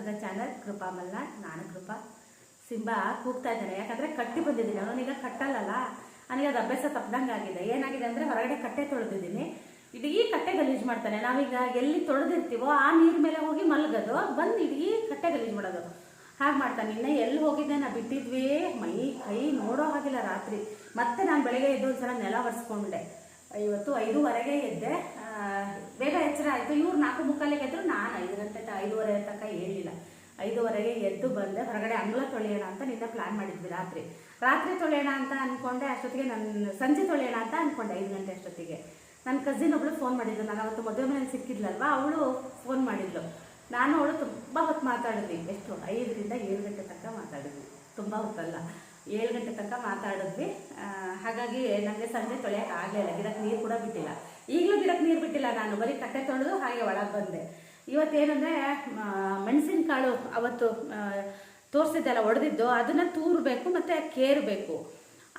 To the channel Krupa Malnad, ನಾನು Krupa. Simba ಕೂಗ್ತಾ ಇದ್ದಾನೆ ಯಾಕಂದ್ರೆ ಕಟ್ಟಿ ಬಂದಿದ್ದೀನಿ. ಅವನೀಗ ಕಟ್ಟಲ್ಲಲ್ಲ. ನನಗೆ ಅದು ಅಭ್ಯಾಸ ತಪ್ಪದಂಗೆ ಆಗಿದೆ. ಏನಾಗಿದೆ ಅಂದ್ರೆ ಹೊರಗಡೆ ಕಟ್ಟೆ ತೊಳೆದಿದ್ದೀನಿ. ಇಡೀ ಕಟ್ಟೆ ಗಲೀಜು ಮಾಡ್ತಾನೆ. ನಾವೀಗ ಎಲ್ಲಿ ತೊಳೆದಿರ್ತೀವೋ ಆ ನೀರ್ ಮೇಲೆ ಹೋಗಿ ಮಲಗೋದು. ಬಂದು ಇಡೀ ಕಟ್ಟೆ ಗಲೀಜು ಮಾಡೋದು. ಹಾಗೆ ಮಾಡ್ತಾನೆ. ಇನ್ನ ಎಲ್ಲಿ ಹೋಗಿದ್ದೆ ನಾ ಬಿಟ್ಟಿದ್ವಿ. ಮೈ ಕೈ ನೋಡೋ ಹಾಗಿಲ್ಲ ರಾತ್ರಿ. ಮತ್ತೆ ನಾನು ಬೆಳಗ್ಗೆ ಎದ್ದು ಒಂದ್ಸಲ ನೆಲ ಒರೆಸ್ಕೊಂಡೆ. ಇವತ್ತು ಐದೂವರೆಗೆ ಎದ್ದೆ. ಬೇಗ ಎಚ್ಚರ ಆಯಿತು. ಇವ್ರು ನಾಲ್ಕು ಮುಕ್ಕಾಲಿಗೆ ಎದ್ರು ನಾನು ಐದು ಗಂಟೆ ಐದೂವರೆ ತನಕ ಹೇಳಿಲ್ಲ. ಐದುವರೆಗೆ ಎದ್ದು ಬಂದೆ. ಹೊರಗಡೆ ಅಂಗಳ ತೊಳೆಯೋಣ ಅಂತ ನಿನ್ನೆ ಪ್ಲ್ಯಾನ್ ಮಾಡಿದ್ವಿ ರಾತ್ರಿ. ರಾತ್ರಿ ತೊಳೆಯೋಣ ಅಂತ ಅಂದ್ಕೊಂಡೆ ಅಷ್ಟೊತ್ತಿಗೆ ನನ್ನ ಸಂಜೆ ತೊಳೆಯೋಣ ಅಂತ ಅನ್ಕೊಂಡೆ, ಐದು ಗಂಟೆ ಅಷ್ಟೊತ್ತಿಗೆ. ನನ್ನ ಕಸಿನ್ ಒಬ್ಳು ಫೋನ್ ಮಾಡಿದ್ಲು. ನಾನು ಅವತ್ತು ಮದುವೆ ಮನೇಲಿ ಸಿಕ್ಕಿದ್ಲಲ್ವಾ? ಅವಳು ಫೋನ್ ಮಾಡಿದ್ಲು. ನಾನು ಅವಳು ತುಂಬ ಹೊತ್ತು ಮಾತಾಡಿದ್ವಿ. ಎಷ್ಟು? ಐದರಿಂದ ಏಳು ಗಂಟೆ ತನಕ ಮಾತಾಡಿದ್ವಿ. ತುಂಬ ಹೊತ್ತಲ್ಲ. ಏಳು ಗಂಟೆ ತನಕ ಮಾತಾಡಿದ್ವಿ. ಹಾಗಾಗಿ ನನಗೆ ಸಂಜೆ ತೊಳೆಯೋಕೆ ಆಗಲಿಲ್ಲ ಗಿಡಕ್ಕೆ ನೀರು ಕೂಡ ಬಿಟ್ಟಿಲ್ಲ. ಈಗಲೂ ಗಿಡಕ್ಕೆ ನೀರು ಬಿಟ್ಟಿಲ್ಲ ನಾನು, ಬರೀ ಕಟ್ಟೆ ತೊಳೆದು ಹಾಗೆ ಒಳಗೆ ಬಂದೆ. ಇವತ್ತೇನಂದರೆ ಮೆಣಸಿನಕಾಳು ಅವತ್ತು ತೋರಿಸಿದ್ದೆಲ್ಲ ಒಡೆದಿದ್ದು, ಅದನ್ನು ತೂರಬೇಕು ಮತ್ತು ಕೇರಬೇಕು.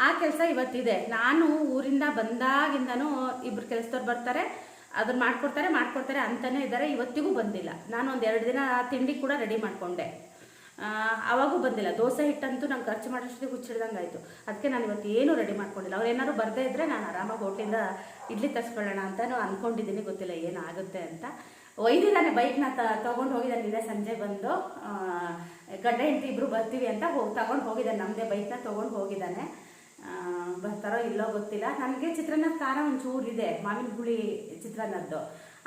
ಆ ಕೆಲಸ ಇವತ್ತಿದೆ. ನಾನು ಊರಿಂದ ಬಂದಾಗಿಂದನೂ ಇಬ್ಬರು ಕೆಲಸದವ್ರು ಬರ್ತಾರೆ, ಅದನ್ನ ಮಾಡ್ಕೊಡ್ತಾರೆ ಮಾಡ್ಕೊಡ್ತಾರೆ ಅಂತಲೇ ಇದ್ದಾರೆ. ಇವತ್ತಿಗೂ ಬಂದಿಲ್ಲ. ನಾನು ಒಂದು ಎರಡು ದಿನ ತಿಂಡಿ ಕೂಡ ರೆಡಿ ಮಾಡಿಕೊಂಡೆ. ಅವಾಗೂ ಬಂದಿಲ್ಲ. ದೋಸೆ ಹಿಟ್ಟಂತೂ ನಂಗೆ ಖರ್ಚು ಮಾಡೋಷ್ಟೊತ್ತಿಗೆ ಹುಚ್ಚಿಡ್ದಂಗೆ ಆಯಿತು. ಅದಕ್ಕೆ ನಾನು ಇವತ್ತು ಏನೂ ರೆಡಿ ಮಾಡ್ಕೊಂಡಿಲ್ಲ. ಅವ್ರು ಏನಾದ್ರು ಬರದೇ ಇದ್ದರೆ ನಾನು ಆರಾಮಾಗಿ ಹೋಟ್ಲಿಂದ ಇಡ್ಲಿ ತರಿಸ್ಕೊಳ್ಳೋಣ ಅಂತಲೂ ಅಂದ್ಕೊಂಡಿದ್ದೀನಿ ಗೊತ್ತಿಲ್ಲ ಏನಾಗುತ್ತೆ ಅಂತ. ಒಯ್ದಿದ್ದಾನೆ ಬೈಕ್ನ ತ, ತೊಗೊಂಡು ಹೋಗಿದ್ದಾನೆ. ನಿನ್ನೆ ಸಂಜೆ ಬಂದು ಗಡ್ಡ ಗಂಡ, ಹೆಂಡತಿ ಇಬ್ರು ಬರ್ತೀವಿ ಅಂತ ಹೋಗಿ ತಗೊಂಡು ಹೋಗಿದ್ದಾನೆ. ನಮ್ಮದೇ ಬೈಕ್ನ ತೊಗೊಂಡು ಹೋಗಿದ್ದಾನೆ. ಬರ್ತಾರೋ ಇಲ್ಲೋ ಗೊತ್ತಿಲ್ಲ. ನನಗೆ ಚಿತ್ರಾನ್ನದ ಖಾರ ಒಂಚೂರು ಇದೆ. ಮಾವಿನ ಹುಳಿ ಚಿತ್ರಾನ್ನದ್ದು.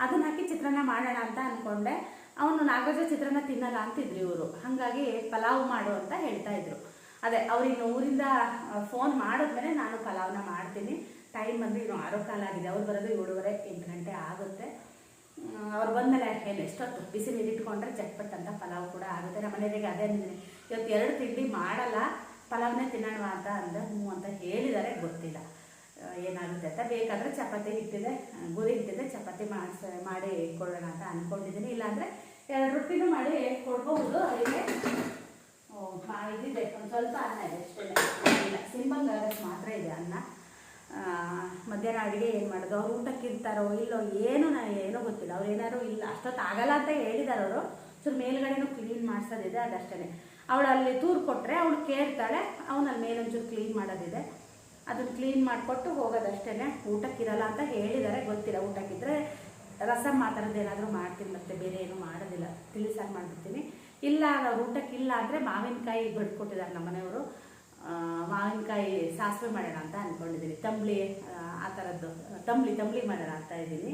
ಅದನ್ನ ಹಾಕಿ ಚಿತ್ರಾನ್ನ ಮಾಡೋಣ ಅಂತ ಅಂದ್ಕೊಂಡೆ ಅವನು ನಾಗರಾಜ ಚಿತ್ರಾನ್ನ ತಿನ್ನಲ್ಲ ಅಂತಿದ್ರು ಇವರು. ಹಾಗಾಗಿ ಪಲಾವ್ ಮಾಡು ಅಂತ ಹೇಳ್ತಾ ಇದ್ರು. ಅದೇ ಅವ್ರಿನ್ನು ಊರಿಂದ ಫೋನ್ ಮಾಡಿದ್ಮೇಲೆ ನಾನು ಪಲಾವ್ನ ಮಾಡ್ತೀನಿ. ಟೈಮ್ ಬಂದು ಇನ್ನು ಆರು ಕಾಲ ಆಗಿದೆ. ಅವ್ರು ಬರೋದು ಏಳುವರೆ ಎಂಟು ಗಂಟೆ ಆಗುತ್ತೆ. ಅವ್ರು ಬಂದಮೇಲೆ ಏನು ಎಷ್ಟೊತ್ತು? ಬಿಸಿ ನೀರು ಇಟ್ಕೊಂಡ್ರೆ ಚಟ್ಪಟ್ ಅಂತ ಪಲಾವ್ ಕೂಡ ಆಗುತ್ತೆ. ನಮ್ಮ ಮನೆಯವರಿಗೆ ಅದೇ ಅಂದಿದ್ದೀನಿ. ಇವತ್ತು ಎರಡು ತಿಂಡಿ ಮಾಡಲ್ಲ. ಪಲಾವ್ನೇ ತಿನ್ನೋಣ ಅಂತ ಅಂದ, ಹ್ಞೂ ಅಂತ ಹೇಳಿದ್ದಾರೆ. ಗೊತ್ತಿಲ್ಲ. ಏನಾಗುತ್ತೆ ಅಂತ ಬೇಕಾದರೆ ಚಪಾತಿ ಹಿಟ್ಟಿದೆ, ಗೋಧಿ ಹಿಟ್ಟಿದೆ, ಚಪಾತಿ ಮಾಡಿಸ ಮಾಡಿ ಕೊಡೋಣ ಅಂತ ಅಂದ್ಕೊಂಡಿದ್ದೀನಿ ಇಲ್ಲಾಂದರೆ ಎರಡು ರೊಟ್ಟಿನೂ ಮಾಡಿ ಕೊಡ್ಬಹುದು. ಅದಕ್ಕೆ ಇದಿದೆ. ಒಂದು ಸ್ವಲ್ಪ ಅನ್ನ ಇದೆ ಅಷ್ಟೇ. ಇಲ್ಲ ಸಿಂಪಲ್ ಮಾತ್ರ ಇದೆ ಅನ್ನ. ಮಧ್ಯಾಹ್ನ ಅಡುಗೆ ಏನು ಮಾಡೋದು? ಅವ್ರು ಊಟಕ್ಕೆ ಇರ್ತಾರೋ ಇಲ್ಲೋ ಏನೋ ನಾನು ಏನೋ ಗೊತ್ತಿಲ್ಲ. ಅವ್ರು ಏನಾದ್ರು ಇಲ್ಲ, ಅಷ್ಟೊತ್ತು ಆಗಲ್ಲ ಅಂತ ಹೇಳಿದಾರೆ ಅವರು. ಚೂರು ಮೇಲ್ಗಡೆನೂ ಕ್ಲೀನ್ ಮಾಡಿಸೋದಿದೆ ಅದಷ್ಟೇ ಅವಳು ಅಲ್ಲಿ ತೂರು ಕೊಟ್ಟರೆ ಅವಳು ಕೇಳ್ತಾಳೆ, ಅವನಲ್ಲಿ ಮೇಲೊಂಚೂರು ಕ್ಲೀನ್ ಮಾಡೋದಿದೆ. ಅದನ್ನ ಕ್ಲೀನ್ ಮಾಡಿಕೊಟ್ಟು ಹೋಗೋದಷ್ಟೇ ಊಟಕ್ಕಿರಲ್ಲ ಅಂತ ಹೇಳಿದ್ದಾರೆ ಗೊತ್ತಿಲ್ಲ. ಊಟಕ್ಕಿದ್ರೆ ರಸಮ್ ಮಾತಾಡೋದು ಏನಾದರೂ ಮಾಡ್ತೀನಿ ಮತ್ತೆ ಬೇರೆ ಏನು ಮಾಡೋದಿಲ್ಲ. ತಿಳಿಸಾಗಿ ಮಾಡ್ಬಿಡ್ತೀನಿ. ಇಲ್ಲ ಊಟಕ್ಕಿಲ್ಲ ಅಂದರೆ ಮಾವಿನಕಾಯಿ ಕೊಟ್ಟಿದ್ದಾರೆ ನಮ್ಮ ಮನೆಯವರು. ಆ, ಮಾವಿನಕಾಯಿ ಸಾಸಿವೆ ಮಾಡೋಣ ಅಂತ ಅಂದ್ಕೊಂಡಿದ್ದೀನಿ ತಂಬ್ಳಿ ಆ, ಆ ಥರದ್ದು ತಂಬ್ಳಿ ತಂಬ್ಳಿ ಮಾಡೋಣ ಅಂತ ಇದ್ದೀನಿ.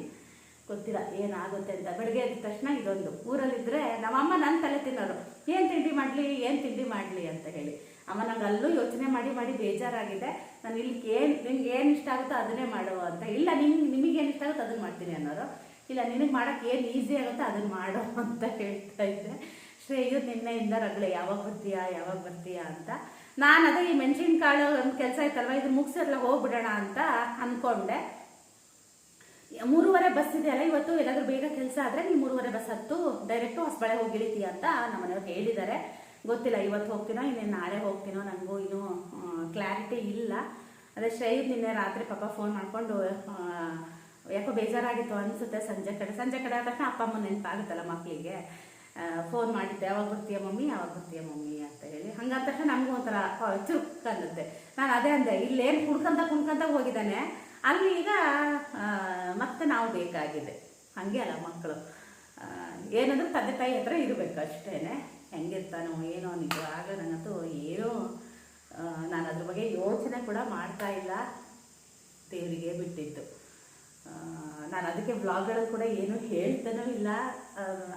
ಗೊತ್ತಿಲ್ಲ ಏನಾಗುತ್ತೆ ಅಂತ. ಬೆಳಗ್ಗೆ ಎದ್ದ ತಕ್ಷಣ ಇದೊಂದು. ಊರಲ್ಲಿದ್ದರೆ ನಮ್ಮಮ್ಮ ನನ್ನ ತಲೆ ತಿನ್ನೋರು. ಏನು ತಿಂಡಿ ಮಾಡಲಿ ಏನು ತಿಂಡಿ ಮಾಡಲಿ ಅಂತ ಹೇಳಿ. ಅಮ್ಮ ನಂಗೆ ಅಲ್ಲೂ ಯೋಚನೆ ಮಾಡಿ ಮಾಡಿ ಬೇಜಾರಾಗಿದೆ. ನಾನು ಇಲ್ಲಿ ಏನು ನಿಮ್ಗೆ ಏನು ಇಷ್ಟ ಆಗುತ್ತೋ ಅದನ್ನೇ ಮಾಡು ಅಂತ. ಇಲ್ಲ ನಿಮ್ಗೆ ನಿಮಗೆ ಏನು ಇಷ್ಟ ಆಗುತ್ತೋ ಅದನ್ನು ಮಾಡ್ತೀನಿ ಅನ್ನೋರು. ಇಲ್ಲ, ನಿನಗೆ ಮಾಡೋಕ್ಕೆ ಏನು ಈಸಿ ಆಗುತ್ತೋ ಅದನ್ನು ಮಾಡು ಅಂತ ಹೇಳ್ತಾ ಇದ್ದೆ ಶ್ರೇಯು ನಿನ್ನೆಯಿಂದ ರಗಳೆ, ಯಾವಾಗ ಬರ್ತೀಯಾ ಯಾವಾಗ ಬರ್ತೀಯಾ ಅಂತ. ನಾನು ಅದೇ ಈ ಮೆಣಸಿನ್ಕಾಳು ಒಂದು ಕೆಲಸ ಇತ್ತಲ್ವ ಇದು ಮುಗಿಸಲ್ಲ ಹೋಗ್ಬಿಡೋಣ ಅಂತ ಅಂದ್ಕೊಂಡೆ ಮೂರುವರೆ ಬಸ್ ಇದೆಯಲ್ಲ ಇವತ್ತು ಏನಾದರೂ ಬೇಗ ಕೆಲಸ ಆದರೆ ನೀವು ಮೂರುವರೆ ಬಸ್ ಹತ್ತು ಡೈರೆಕ್ಟು ಹೊಸಬಳೆ ಹೋಗಿ ಇಳಿತೀಯ ಅಂತ ನಮ್ಮನೆಯವ್ರು ಹೇಳಿದ್ದಾರೆ. ಗೊತ್ತಿಲ್ಲ, ಇವತ್ತು ಹೋಗ್ತೀನೋ, ಇನ್ನೇನು ನಾಳೆ ಹೋಗ್ತೀನೋ ನನಗೂ ಇನ್ನೂ ಕ್ಲಾರಿಟಿ ಇಲ್ಲ. ಅದೇ ಶ್ರೇಯ್ ನಿನ್ನೆ ರಾತ್ರಿ ಪಾಪ ಫೋನ್ ಮಾಡಿಕೊಂಡು ಯಾಕೋ ಬೇಜಾರಾಗಿತ್ತು ಅನಿಸುತ್ತೆ ಸಂಜೆ ಕಡೆ. ಸಂಜೆ ಕಡೆ ಆದ ತಕ್ಷಣ ಅಪ್ಪ ಅಮ್ಮ ನೆನಪಾಗುತ್ತಲ್ಲ ಮಕ್ಕಳಿಗೆ ಫೋನ್ ಮಾಡಿದ್ದೆ. ಯಾವಾಗ ಬರ್ತೀಯ ಮಮ್ಮಿ? ಯಾವಾಗ ಬರ್ತೀಯ ಮಮ್ಮಿ? ಅಂತ ಹೇಳಿ. ಹಂಗಾದ ತಕ್ಷಣ ನಮಗೂ ಒಂಥರ ಚುರುಕ್ ಅನ್ನುತ್ತೆ. ನಾನು ಅದೇ ಅಂದೆ, ಇಲ್ಲೇನು ಕುಣ್ಕೊಂತ ಕುಣ್ಕೊಂತ ಹೋಗಿದ್ದಾನೆ. ಅಲ್ಲಿ ಈಗ ಮತ್ತೆ ನಾವು ಬೇಕಾಗಿದೆ. ಹಾಗೆ ಅಲ್ಲ ಮಕ್ಕಳು. ಏನಂದ್ರೆ ತಂದೆ ತಾಯಿ ಹತ್ರ ಇರಬೇಕು ಅಷ್ಟೇ ಹೆಂಗಿರ್ತಾನೋ, ಏನೋ ನಿಜವಾಗ ನನಗಂತೂ ಏನೋ ನಾನು ಅದ್ರ ಬಗ್ಗೆ ಯೋಚನೆ ಕೂಡ ಮಾಡ್ತಾ ಇಲ್ಲ ದೇವರಿಗೆ ಬಿಟ್ಟಿತ್ತು ನಾನು ಅದಕ್ಕೆ ಬ್ಲಾಗ್ಗಳಲ್ಲಿ ಕೂಡ ಏನು ಹೇಳ್ತಾನೂ ಇಲ್ಲ.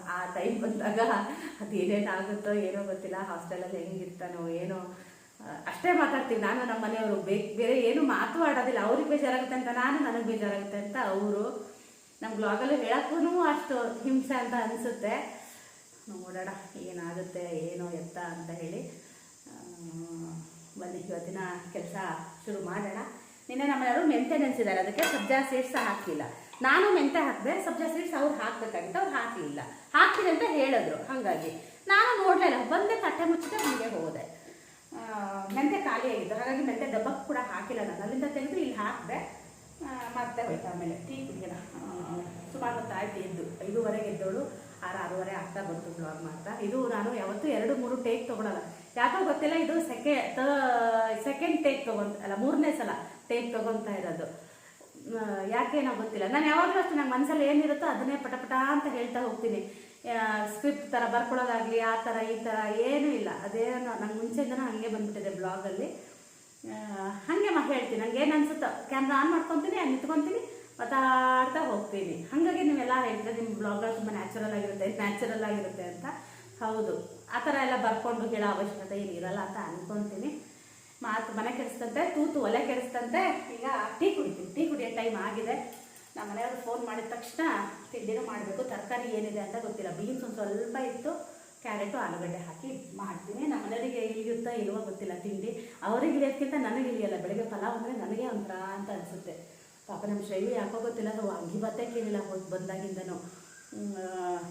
ಆ, ಟೈಮ್ ಬಂದಾಗ ಅದು ಏನೇನಾಗುತ್ತೋ ಏನೋ ಗೊತ್ತಿಲ್ಲ ಹಾಸ್ಟೆಲಲ್ಲಿ ಹೆಂಗಿರ್ತಾನೋ ಏನೋ ಅಷ್ಟೇ ಮಾತಾಡ್ತೀವಿ ನಾನು ನಮ್ಮ ಮನೆಯವರು ಬೇಕು ಬೇರೆ ಏನು ಮಾತು ಆಡೋದಿಲ್ಲ. ಅವ್ರಿಗೆ ಬೇಜಾರಾಗುತ್ತೆ ಅಂತ ನಾನು ನನಗೆ ಬೇಜಾರಾಗುತ್ತೆ ಅಂತ ಅವರು ನಮ್ಮ ಬ್ಲಾಗಲ್ಲಿ ಹೇಳೋಕ್ಕೂ ಅಷ್ಟು ಹಿಂಸೆ ಅಂತ ಅನಿಸುತ್ತೆ. ನೋಡೋಣ ಏನಾಗುತ್ತೆ ಏನೋ ಎತ್ತ ಅಂತ ಹೇಳಿ. ಬನ್ನಿ ಇವತ್ತಿನ ಕೆಲಸ ಶುರು ಮಾಡೋಣ. ನಿನ್ನೆ ನಮ್ಮ ಮನೆಯವರು ಮೆಂತೆ ನೆನೆಸಿದ್ದಾರೆ ಅದಕ್ಕೆ ಸಬ್ಜಾ ಸೀಡ್ಸ್ ಹಾಕಿಲ್ಲ ನಾನು ಮೆಂತೆ ಹಾಕಿದೆ, ಸಬ್ಜಾ ಸೀಡ್ಸ್ ಅವ್ರು ಹಾಕ್ಬೇಕಾಗಿತ್ತು, ಅವ್ರು ಹಾಕಲಿಲ್ಲ. ಹಾಕಿದೆ ಅಂತ ಹೇಳಿದ್ರು, ಹಾಗಾಗಿ. ನಾನು ನೋಡಲಿಲ್ಲ ಬಂದೆ, ತಟ್ಟೆ ಮುಚ್ಚಿದೆ, ಹಾಗೆ ಹೋದೆ. ಮೆಂತೆ ಖಾಲಿ ಆಗಿತ್ತು. ಹಾಗಾಗಿ ಮೆಂತೆ ದಬ್ಬಕ್ಕೆ ಕೂಡ ಹಾಕಿಲ್ಲ ನಾನು. ಅಲ್ಲಿಂದ ತೆಗೆದು ಇಲ್ಲಿ ಹಾಕಿದೆ ಮತ್ತೆ ಹೋಯ್ತು ಆಮೇಲೆ. ಟೀ ಕುಡಿಯೋಣ. ಸುಮಾರು ಹೊತ್ತಾಯ್ತು ಎದ್ದು. ಐದೂವರೆಗೆ ಎದ್ದವಳು ಆರು ಆರೂವರೆ ಆಗ್ತಾ ಬಂತು ಬ್ಲಾಗ್ ಮಾಡ್ತಾ. ಇದು ನಾನು ಯಾವತ್ತೂ ಎರಡು, ಮೂರು ಟೇಕ್ ತೊಗೊಳಲ್ಲ. ಯಾಕೋ ಗೊತ್ತಿಲ್ಲ, ಇದು ಸೆಕೆ ಸೆಕೆಂಡ್ ಟೇಕ್ ತೊಗೊಂತ ಅಲ್ಲ ಮೂರನೇ ಸಲ ಟೇಕ್ ತೊಗೊತಾ ಇರೋದು. ಯಾಕೆ ಏನೋ ಗೊತ್ತಿಲ್ಲ. ನಾನು ಯಾವಾಗಲೂ ಅಷ್ಟೇ, ನಂಗೆ ಮನಸ್ಸಲ್ಲಿ ಏನಿರುತ್ತೋ ಅದನ್ನೇ ಪಟ ಪಟ ಅಂತ ಹೇಳ್ತಾ ಹೋಗ್ತೀನಿ. ಸ್ಕ್ರಿಪ್ಟ್ ಥರ ಬರ್ಕೊಳ್ಳೋದಾಗಲಿ, ಆ ಥರ ಈ ಥರ ಏನೂ ಇಲ್ಲ. ಅದೇನೋ, ನಂಗೆ ಮುಂಚೆಯಿಂದನೂ ಹಾಗೆ ಬಂದ್ಬಿಟ್ಟಿದೆ ಬ್ಲಾಗಲ್ಲಿ. ಹಾಗೆ ಮಾ, ಹೇಳ್ತೀನಿ. ನಂಗೆ ಏನು ಅನ್ಸುತ್ತೋ ಕ್ಯಾಮ್ರಾ ಆನ್ ಮಾಡ್ಕೊತೀನಿ ನಿಂತ್ಕೊತೀನಿ, ಮಾತಾಡ್ತಾ ಹೋಗ್ತೀನಿ. ಹಾಗಾಗಿ ನೀವೆಲ್ಲ ಹೇಳ್ತೀರ ನಿಮ್ಮ ಬ್ಲಾಗಲ್ಲಿ ತುಂಬ ನ್ಯಾಚುರಲ್ ಆಗಿರುತ್ತೆ ನ್ಯಾಚುರಲ್ ಆಗಿರುತ್ತೆ ಅಂತ. ಹೌದು. ಆ ಥರ ಎಲ್ಲ ಬರ್ಕೊಂಡು ಹೇಳೋ ಅವಶ್ಯಕತೆ ಏನಿರಲ್ಲ ಅಂತ ಅಂದ್ಕೊತೀನಿ ಮಾತು ಮನೆ ಕೆಡಿಸ್ತಂತೆ, ತೂತು ಒಲೆ ಕೆಡಿಸ್ತಂತೆ, ಈಗ ಟೀ ಕುಡಿತೀನಿ. ಟೀ ಕುಡಿಯೋ ಟೈಮ್ ಆಗಿದೆ. ನಮ್ಮ ಮನೆಯವರು ಫೋನ್ ಮಾಡಿದ ತಕ್ಷಣ ತಿಂಡಿನೂ ಮಾಡಬೇಕು, ತರಕಾರಿ ಏನಿದೆ ಅಂತ ಗೊತ್ತಿಲ್ಲ. ಬೀನ್ಸ್ ಒಂದು ಸ್ವಲ್ಪ ಇತ್ತು ಕ್ಯಾರೆಟು, ಆಲೂಗಡ್ಡೆ ಹಾಕಿ ಮಾಡ್ತೀನಿ. ನಮ್ಮ ಮನೆಯವರಿಗೆ ಇಳಿಯುತ್ತಾ ಇಲ್ವೋ ಗೊತ್ತಿಲ್ಲ ತಿಂಡಿ. ಅವ್ರಿಗೆ ಇಳಿಯೋದಕ್ಕಿಂತ ನನಗೆ ಇಳಿಯಲ್ಲ. ಬೆಳಗ್ಗೆ ಪಲಾವ್ ಅಂದರೆ ನನಗೆ ಒಂಥರ ಅಂತ ಅನಿಸುತ್ತೆ. ಪಾಪ ನಮ್ಮ ಶೈಲಿ ಯಾಕೋ ಗೊತ್ತಿಲ್ಲ. ಅದು ವಾಂಗಿಭಾತೆ ಕೇಳಿಲ್ಲ ಹೋಗಿ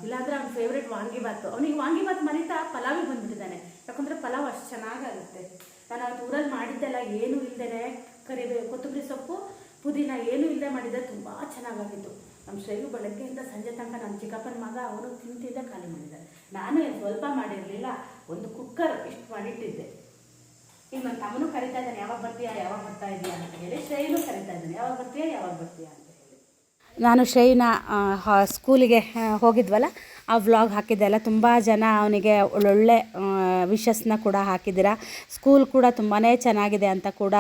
ಇಲ್ಲಾಂದ್ರೆ ಅವ್ನ ಫೇವ್ರೇಟ್ ವಾಂಗಿಭಾತು. ಅವನಿಗೆ ವಾಂಗಿಭಾತ್ ಮರಿತಾ ಪಲಾವಿಗೆ ಬಂದ್ಬಿಟ್ಟಿದ್ದಾನೆ. ಯಾಕಂದರೆ ಪಲಾವ್ ಅಷ್ಟು ಚೆನ್ನಾಗಾಗುತ್ತೆ. ನಾನು ಅವತ್ತು ಊರಲ್ಲಿ ಮಾಡಿದ್ದೆಲ್ಲ ಏನೂ ಇಲ್ಲದೇ ಕರಿಬೇವು ಕೊತ್ತಂಬರಿ ಸೊಪ್ಪು, ಪುದೀನ ಏನೂ ಇಲ್ಲದೆ ಮಾಡಿದ್ದೆ ತುಂಬ ಚೆನ್ನಾಗಾಗಿತ್ತು. ನಮ್ಮ ಶೈಲು ಬೆಳಗ್ಗೆಯಿಂದ ಸಂಜೆ ತನಕ ನಮ್ಮ ಚಿಕ್ಕಪ್ಪನ ಮಗ ಅವನು ತಿಂತಿದ್ದೆ ಖಾಲಿ ಮಾಡಿದ್ದಾರೆ ನಾನು ಸ್ವಲ್ಪ ಮಾಡಿರಲಿಲ್ಲ, ಒಂದು ಕುಕ್ಕರ್ ಇಷ್ಟು ಮಾಡಿಟ್ಟಿದ್ದೆ. ಈಗ ನನ್ನ ತಮ್ಮನೂ ಕರಿತಾ ಇದ್ದಾನೆ, ಯಾವಾಗ ಬರ್ತೀಯಾ, ಯಾವಾಗ ಬರ್ತಾ ಇದೆಯಾ ಅಂತ ಹೇಳಿ ಶೈಲು ಕರಿತಾ ಇದ್ದಾನೆ. ಯಾವಾಗ ಬರ್ತೀಯಾ ಯಾವಾಗ ಬರ್ತೀಯಾ ನಾನು ಶ್ರೇಯನ ಸ್ಕೂಲಿಗೆ ಹೋಗಿದ್ವಲ್ಲ, ಆ ವ್ಲಾಗ್ ಹಾಕಿದ್ದೆ. ಅಲ್ಲ ತುಂಬ ಜನ ಅವನಿಗೆ ಒಳ್ಳೊಳ್ಳೆ ವಿಶಸ್ನ ಕೂಡ ಹಾಕಿದ್ದೀರ. ಸ್ಕೂಲ್ ಕೂಡ ತುಂಬಾ ಚೆನ್ನಾಗಿದೆ ಅಂತ ಕೂಡ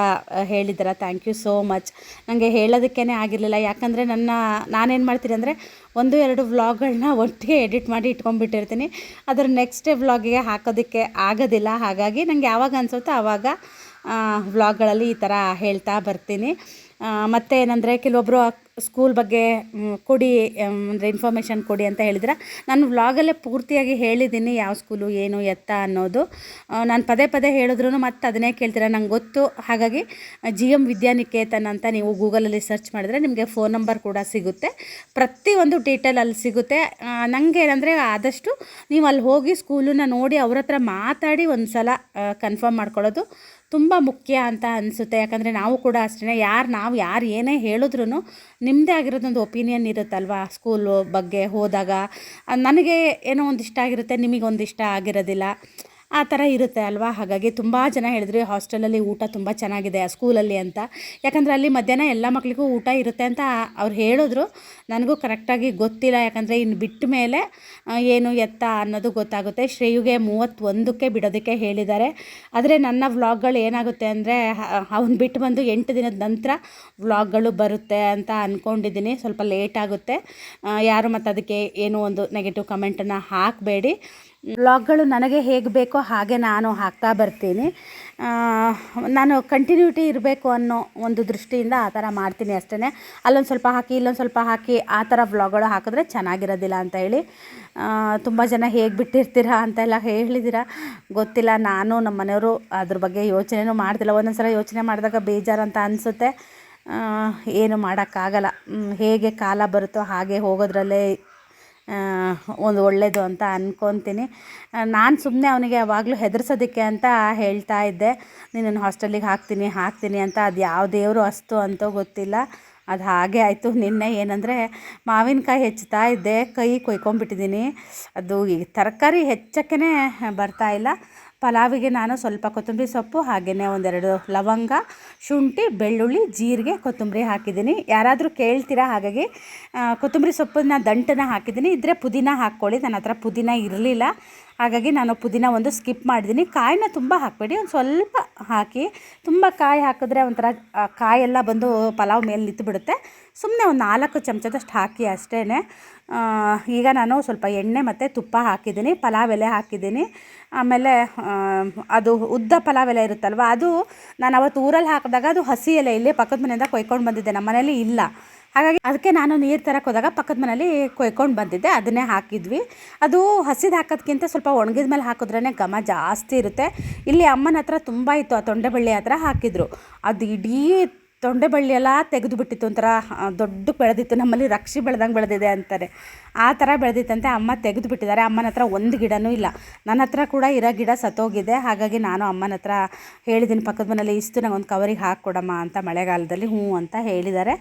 ಹೇಳಿದ್ದೀರ. ಥ್ಯಾಂಕ್ ಯು ಸೋ ಮಚ್ ನನಗೆ ಹೇಳೋದಕ್ಕೇ ಆಗಿರಲಿಲ್ಲ. ಯಾಕಂದರೆ ನನ್ನ, ನಾನೇನು ಮಾಡ್ತೀನಿ ಅಂದರೆ, ಒಂದು, ಎರಡು ವ್ಲಾಗ್ಗಳನ್ನ ಒಟ್ಟಿಗೆ ಎಡಿಟ್ ಮಾಡಿ ಇಟ್ಕೊಂಡ್ಬಿಟ್ಟಿರ್ತೀನಿ. ಅದರ ನೆಕ್ಸ್ಟ್ ಡೇ ವ್ಲಾಗಿಗೆ ಹಾಕೋದಕ್ಕೆ ಆಗೋದಿಲ್ಲ. ಹಾಗಾಗಿ ನನಗೆ ಯಾವಾಗ ಅನಿಸುತ್ತೋ ಆವಾಗ ವ್ಲಾಗ್ಗಳಲ್ಲಿ ಈ ಥರ ಹೇಳ್ತಾ ಬರ್ತೀನಿ. ಮತ್ತೆ ಏನಂದರೆ ಕೆಲವೊಬ್ಬರು ಸ್ಕೂಲ್ ಬಗ್ಗೆ ಕೊಡಿ ಅಂದರೆ ಇನ್ಫಾರ್ಮೇಷನ್ ಕೊಡಿ ಅಂತ ಹೇಳಿದ್ರೆ. ನಾನು ವ್ಲಾಗಲ್ಲೇ ಪೂರ್ತಿಯಾಗಿ ಹೇಳಿದ್ದೀನಿ ಯಾವ ಸ್ಕೂಲು ಏನು ಎತ್ತ ಅನ್ನೋದು. ನಾನು ಪದೇ ಪದೇ ಹೇಳಿದ್ರು ಮತ್ತೆ ಅದನ್ನೇ ಕೇಳ್ತೀರ. ನಂಗೆ ಗೊತ್ತು. ಹಾಗಾಗಿ ಜಿ ಎಂ ವಿದ್ಯಾನಿಕೇತನ್ ಅಂತ ನೀವು ಗೂಗಲಲ್ಲಿ ಸರ್ಚ್ ಮಾಡಿದ್ರೆ ನಿಮಗೆ ಫೋನ್ ನಂಬರ್ ಕೂಡ ಸಿಗುತ್ತೆ. ಪ್ರತಿಯೊಂದು ಡೀಟೇಲ್ ಅಲ್ಲಿ ಸಿಗುತ್ತೆ. ನನಗೆ ಏನಂದರೆ ಆದಷ್ಟು ನೀವು ಅಲ್ಲಿ ಹೋಗಿ ಸ್ಕೂಲನ್ನ ನೋಡಿ ಅವ್ರ ಹತ್ರ ಮಾತಾಡಿ ಒಂದು ಸಲ ಕನ್ಫರ್ಮ್ ಮಾಡ್ಕೊಳ್ಳೋದು. ತುಂಬ ಮುಖ್ಯ ಅಂತ ಅನಿಸುತ್ತೆ. ಯಾಕಂದರೆ ನಾವು ಕೂಡ ಅಷ್ಟೇ ಯಾರು ನಾವು ಯಾರು ಏನೇ ಹೇಳಿದ್ರು ನಿಮ್ಮದೇ ಆಗಿರೋದೊಂದು ಒಪಿನಿಯನ್ ಇರುತ್ತಲ್ವಾ ಸ್ಕೂಲು ಬಗ್ಗೆ ಹೋದಾಗ? ನನಗೆ ಏನೋ ಒಂದು ಇಷ್ಟ ಆಗಿರುತ್ತೆ ನಿಮಗೊಂದು ಇಷ್ಟ ಆಗಿರೋದಿಲ್ಲ. ಆ ಥರ ಇರುತ್ತೆ ಅಲ್ವಾ? ಹಾಗಾಗಿ ತುಂಬ ಜನ ಹೇಳಿದ್ರು ಹಾಸ್ಟೆಲಲ್ಲಿ ಊಟ ತುಂಬ ಚೆನ್ನಾಗಿದೆ ಸ್ಕೂಲಲ್ಲಿ ಅಂತ. ಯಾಕಂದರೆ ಅಲ್ಲಿ ಮಧ್ಯಾಹ್ನ ಎಲ್ಲ ಮಕ್ಕಳಿಗೂ ಊಟ ಇರುತ್ತೆ ಅಂತ ಅವ್ರು ಹೇಳಿದ್ರು. ನನಗೂ ಕರೆಕ್ಟಾಗಿ ಗೊತ್ತಿಲ್ಲ. ಯಾಕಂದರೆ ಇನ್ನು ಬಿಟ್ಟ ಮೇಲೆ ಏನು ಎತ್ತ ಅನ್ನೋದು ಗೊತ್ತಾಗುತ್ತೆ. ಶ್ರೇಯುಗೆ ಮೂವತ್ತೊಂದಕ್ಕೆ ಬಿಡೋದಕ್ಕೆ ಹೇಳಿದ್ದಾರೆ. ಆದರೆ ನನ್ನ ವ್ಲಾಗ್ಗಳು ಏನಾಗುತ್ತೆ ಅಂದರೆ ಅವ್ನು ಬಿಟ್ಟು ಬಂದು ಎಂಟು ದಿನದ ನಂತರ ವ್ಲಾಗ್ಗಳು ಬರುತ್ತೆ ಅಂತ ಅಂದ್ಕೊಂಡಿದ್ದೀನಿ ಸ್ವಲ್ಪ ಲೇಟ್ ಆಗುತ್ತೆ. ಯಾರು ಮತ್ತು ಅದಕ್ಕೆ ಏನೋ ಒಂದು ನೆಗೆಟಿವ್ ಕಮೆಂಟನ್ನು ಹಾಕಬೇಡಿ. ವ್ಲಾಗ್ಗಳು ನನಗೆ ಹೇಗೆ ಬೇಕೋ ಹಾಗೆ ನಾನು ಹಾಕ್ತಾ ಬರ್ತೀನಿ. ನಾನು ಕಂಟಿನ್ಯೂಟಿ ಇರಬೇಕು ಅನ್ನೋ ಒಂದು ದೃಷ್ಟಿಯಿಂದ ಆ ಥರ ಮಾಡ್ತೀನಿ ಅಷ್ಟೇ ಅಲ್ಲೊಂದು ಸ್ವಲ್ಪ ಹಾಕಿ, ಇಲ್ಲೊಂದು ಸ್ವಲ್ಪ ಹಾಕಿ ಆ ಥರ ವ್ಲಾಗ್ಗಳು ಹಾಕಿದ್ರೆ ಚೆನ್ನಾಗಿರೋದಿಲ್ಲ ಅಂತ ಹೇಳಿ. ತುಂಬ ಜನ ಹೇಗೆ ಬಿಟ್ಟಿರ್ತೀರಾ ಅಂತೆಲ್ಲ ಹೇಳಿದ್ದೀರಾ ಗೊತ್ತಿಲ್ಲ, ನಾನು ನಮ್ಮ ಮನೆಯವರು ಅದ್ರ ಬಗ್ಗೆ ಯೋಚನೆನೂ ಮಾಡ್ತಿಲ್ಲ. ಒಂದೊಂದು ಸಲ ಯೋಚನೆ ಮಾಡಿದಾಗ ಬೇಜಾರು ಅಂತ ಅನಿಸುತ್ತೆ ಏನು ಮಾಡೋಕ್ಕಾಗಲ್ಲ. ಹೇಗೆ ಕಾಲ ಬರುತ್ತೋ ಹಾಗೆ ಹೋಗೋದ್ರಲ್ಲೇ ಒಂದು ಒಳ್ಳೆಯದು ಅಂತ ಅಂದ್ಕೊತೀನಿ ನಾನು ಸುಮ್ಮನೆ ಅವನಿಗೆ ಯಾವಾಗಲೂ ಹೆದರ್ಸೋದಕ್ಕೆ ಅಂತ ಹೇಳ್ತಾ ಇದ್ದೆ. ನಿನ್ನನ್ನು ಹಾಸ್ಟೆಲಿಗೆ ಹಾಕ್ತೀನಿ ಹಾಕ್ತೀನಿ ಅಂತ ಅದು ಯಾವ ದೇವರು ಅಸ್ತು ಅಂತೋ ಗೊತ್ತಿಲ್ಲ. ಅದು ಹಾಗೆ ಆಯಿತು. ನಿನ್ನೆ ಏನಂದರೆ ಮಾವಿನಕಾಯಿ ಹೆಚ್ಚುತ್ತಾ ಇದ್ದೆ, ಕೈ ಕೊಯ್ಕೊಂಬಿಟ್ಟಿದ್ದೀನಿ ಅದು ಈ ತರಕಾರಿ ಹೆಚ್ಚಕ್ಕೇ ಬರ್ತಾ ಇಲ್ಲ. ಪಲಾವಿಗೆ ನಾನು ಸ್ವಲ್ಪ ಕೊತ್ತಂಬರಿ ಸೊಪ್ಪು ಹಾಗೆಯೇ ಒಂದೆರಡು ಲವಂಗ, ಶುಂಠಿ, ಬೆಳ್ಳುಳ್ಳಿ, ಜೀರಿಗೆ, ಕೊತ್ತಂಬರಿ ಹಾಕಿದ್ದೀನಿ. ಯಾರಾದರೂ ಕೇಳ್ತೀರಾ ಹಾಗಾಗಿ ಕೊತ್ತಂಬರಿ ಸೊಪ್ಪನ್ನ ದಂಟನ್ನು ಹಾಕಿದ್ದೀನಿ. ಇದ್ದರೆ ಪುದೀನ ಹಾಕ್ಕೊಳ್ಳಿ. ನನ್ನ ಹತ್ರ ಪುದೀನ ಇರಲಿಲ್ಲ. ಹಾಗಾಗಿ ನಾನು ಪುದೀನ ಒಂದು ಸ್ಕಿಪ್ ಮಾಡಿದ್ದೀನಿ ಕಾಯಿನ ತುಂಬ ಹಾಕಬೇಡಿ. ಒಂದು ಸ್ವಲ್ಪ ಹಾಕಿ, ತುಂಬ ಕಾಯಿ ಹಾಕಿದ್ರೆ ಒಂಥರ ಕಾಯೆಲ್ಲ ಬಂದು ಪಲಾವ್ ಮೇಲೆ ನಿಂತುಬಿಡುತ್ತೆ. ಸುಮ್ಮನೆ ಒಂದು ನಾಲ್ಕು ಚಮಚದಷ್ಟು ಹಾಕಿ ಅಷ್ಟೇ ಈಗ ನಾನು ಸ್ವಲ್ಪ ಎಣ್ಣೆ ಮತ್ತು ತುಪ್ಪ ಹಾಕಿದ್ದೀನಿ ಪಲಾವ್ ಎಲೆ ಹಾಕಿದ್ದೀನಿ ಆಮೇಲೆ ಅದು ಉದ್ದ ಪಲಾವ್ ಎಲೆ ಇರುತ್ತಲ್ವ, ಅದು ನಾನು ಅವತ್ತು ಊರಲ್ಲಿ ಹಾಕಿದಾಗ ಅದು ಹಸಿ ಎಲೆ ಇಲ್ಲಿ ಪಕ್ಕದ ಮನೆಯಿಂದ ಕೊಯ್ಕೊಂಡು ಬಂದಿದ್ದೆ. ನಮ್ಮ ಮನೇಲಿ ಇಲ್ಲ. ಹಾಗಾಗಿ ಅದಕ್ಕೆ ನಾನು ನೀರು ತರಕ್ಕೆ ಹೋದಾಗ ಪಕ್ಕದ ಮನೇಲಿ ಕೊಯ್ಕೊಂಡು ಬಂದಿದ್ದೆ, ಅದನ್ನೇ ಹಾಕಿದ್ವಿ. ಅದು ಹಸಿದು ಹಾಕೋದ್ಕಿಂತ ಸ್ವಲ್ಪ ಒಣಗಿದ ಮೇಲೆ ಹಾಕಿದ್ರೇ ಘಮ ಜಾಸ್ತಿ ಇರುತ್ತೆ. ಇಲ್ಲಿ ಅಮ್ಮನ ಹತ್ರ ತುಂಬ ಇತ್ತು, ಆ ತೊಂಡೆಬಳ್ಳಿ ಹತ್ರ ಹಾಕಿದ್ರು. ಅದು ಇಡೀ ತೊಂಡೆಬಳ್ಳಿ ಎಲ್ಲ ತೆಗೆದು ಬಿಟ್ಟಿತ್ತು ಒಂಥರ ದೊಡ್ಡ ಬೆಳೆದಿತ್ತು. ನಮ್ಮಲ್ಲಿ ರಕ್ಷಿ ಬೆಳೆದಂಗೆ ಬೆಳೆದಿದೆ ಅಂತಾರೆ. ಆ ಥರ ಬೆಳೆದಿತ್ತಂತೆ ಅಮ್ಮ ತೆಗೆದು ಬಿಟ್ಟಿದ್ದಾರೆ ಅಮ್ಮನ ಹತ್ರ ಒಂದು ಗಿಡನೂ ಇಲ್ಲ. ನನ್ನ ಹತ್ರ ಕೂಡ ಇರೋ ಗಿಡ ಸತ್ತೋಗಿದೆ. ಹಾಗಾಗಿ ನಾನು ಅಮ್ಮನ ಹತ್ರ ಹೇಳಿದ್ದೀನಿ ಪಕ್ಕದ ಮನೇಲಿ ಇಷ್ಟು ನಂಗೆ ಒಂದು ಕವರಿಗೆ ಹಾಕಿಕೊಡಮ್ಮ ಅಂತ ಮಳೆಗಾಲದಲ್ಲಿ ಹ್ಞೂ ಅಂತ ಹೇಳಿದ್ದಾರೆ.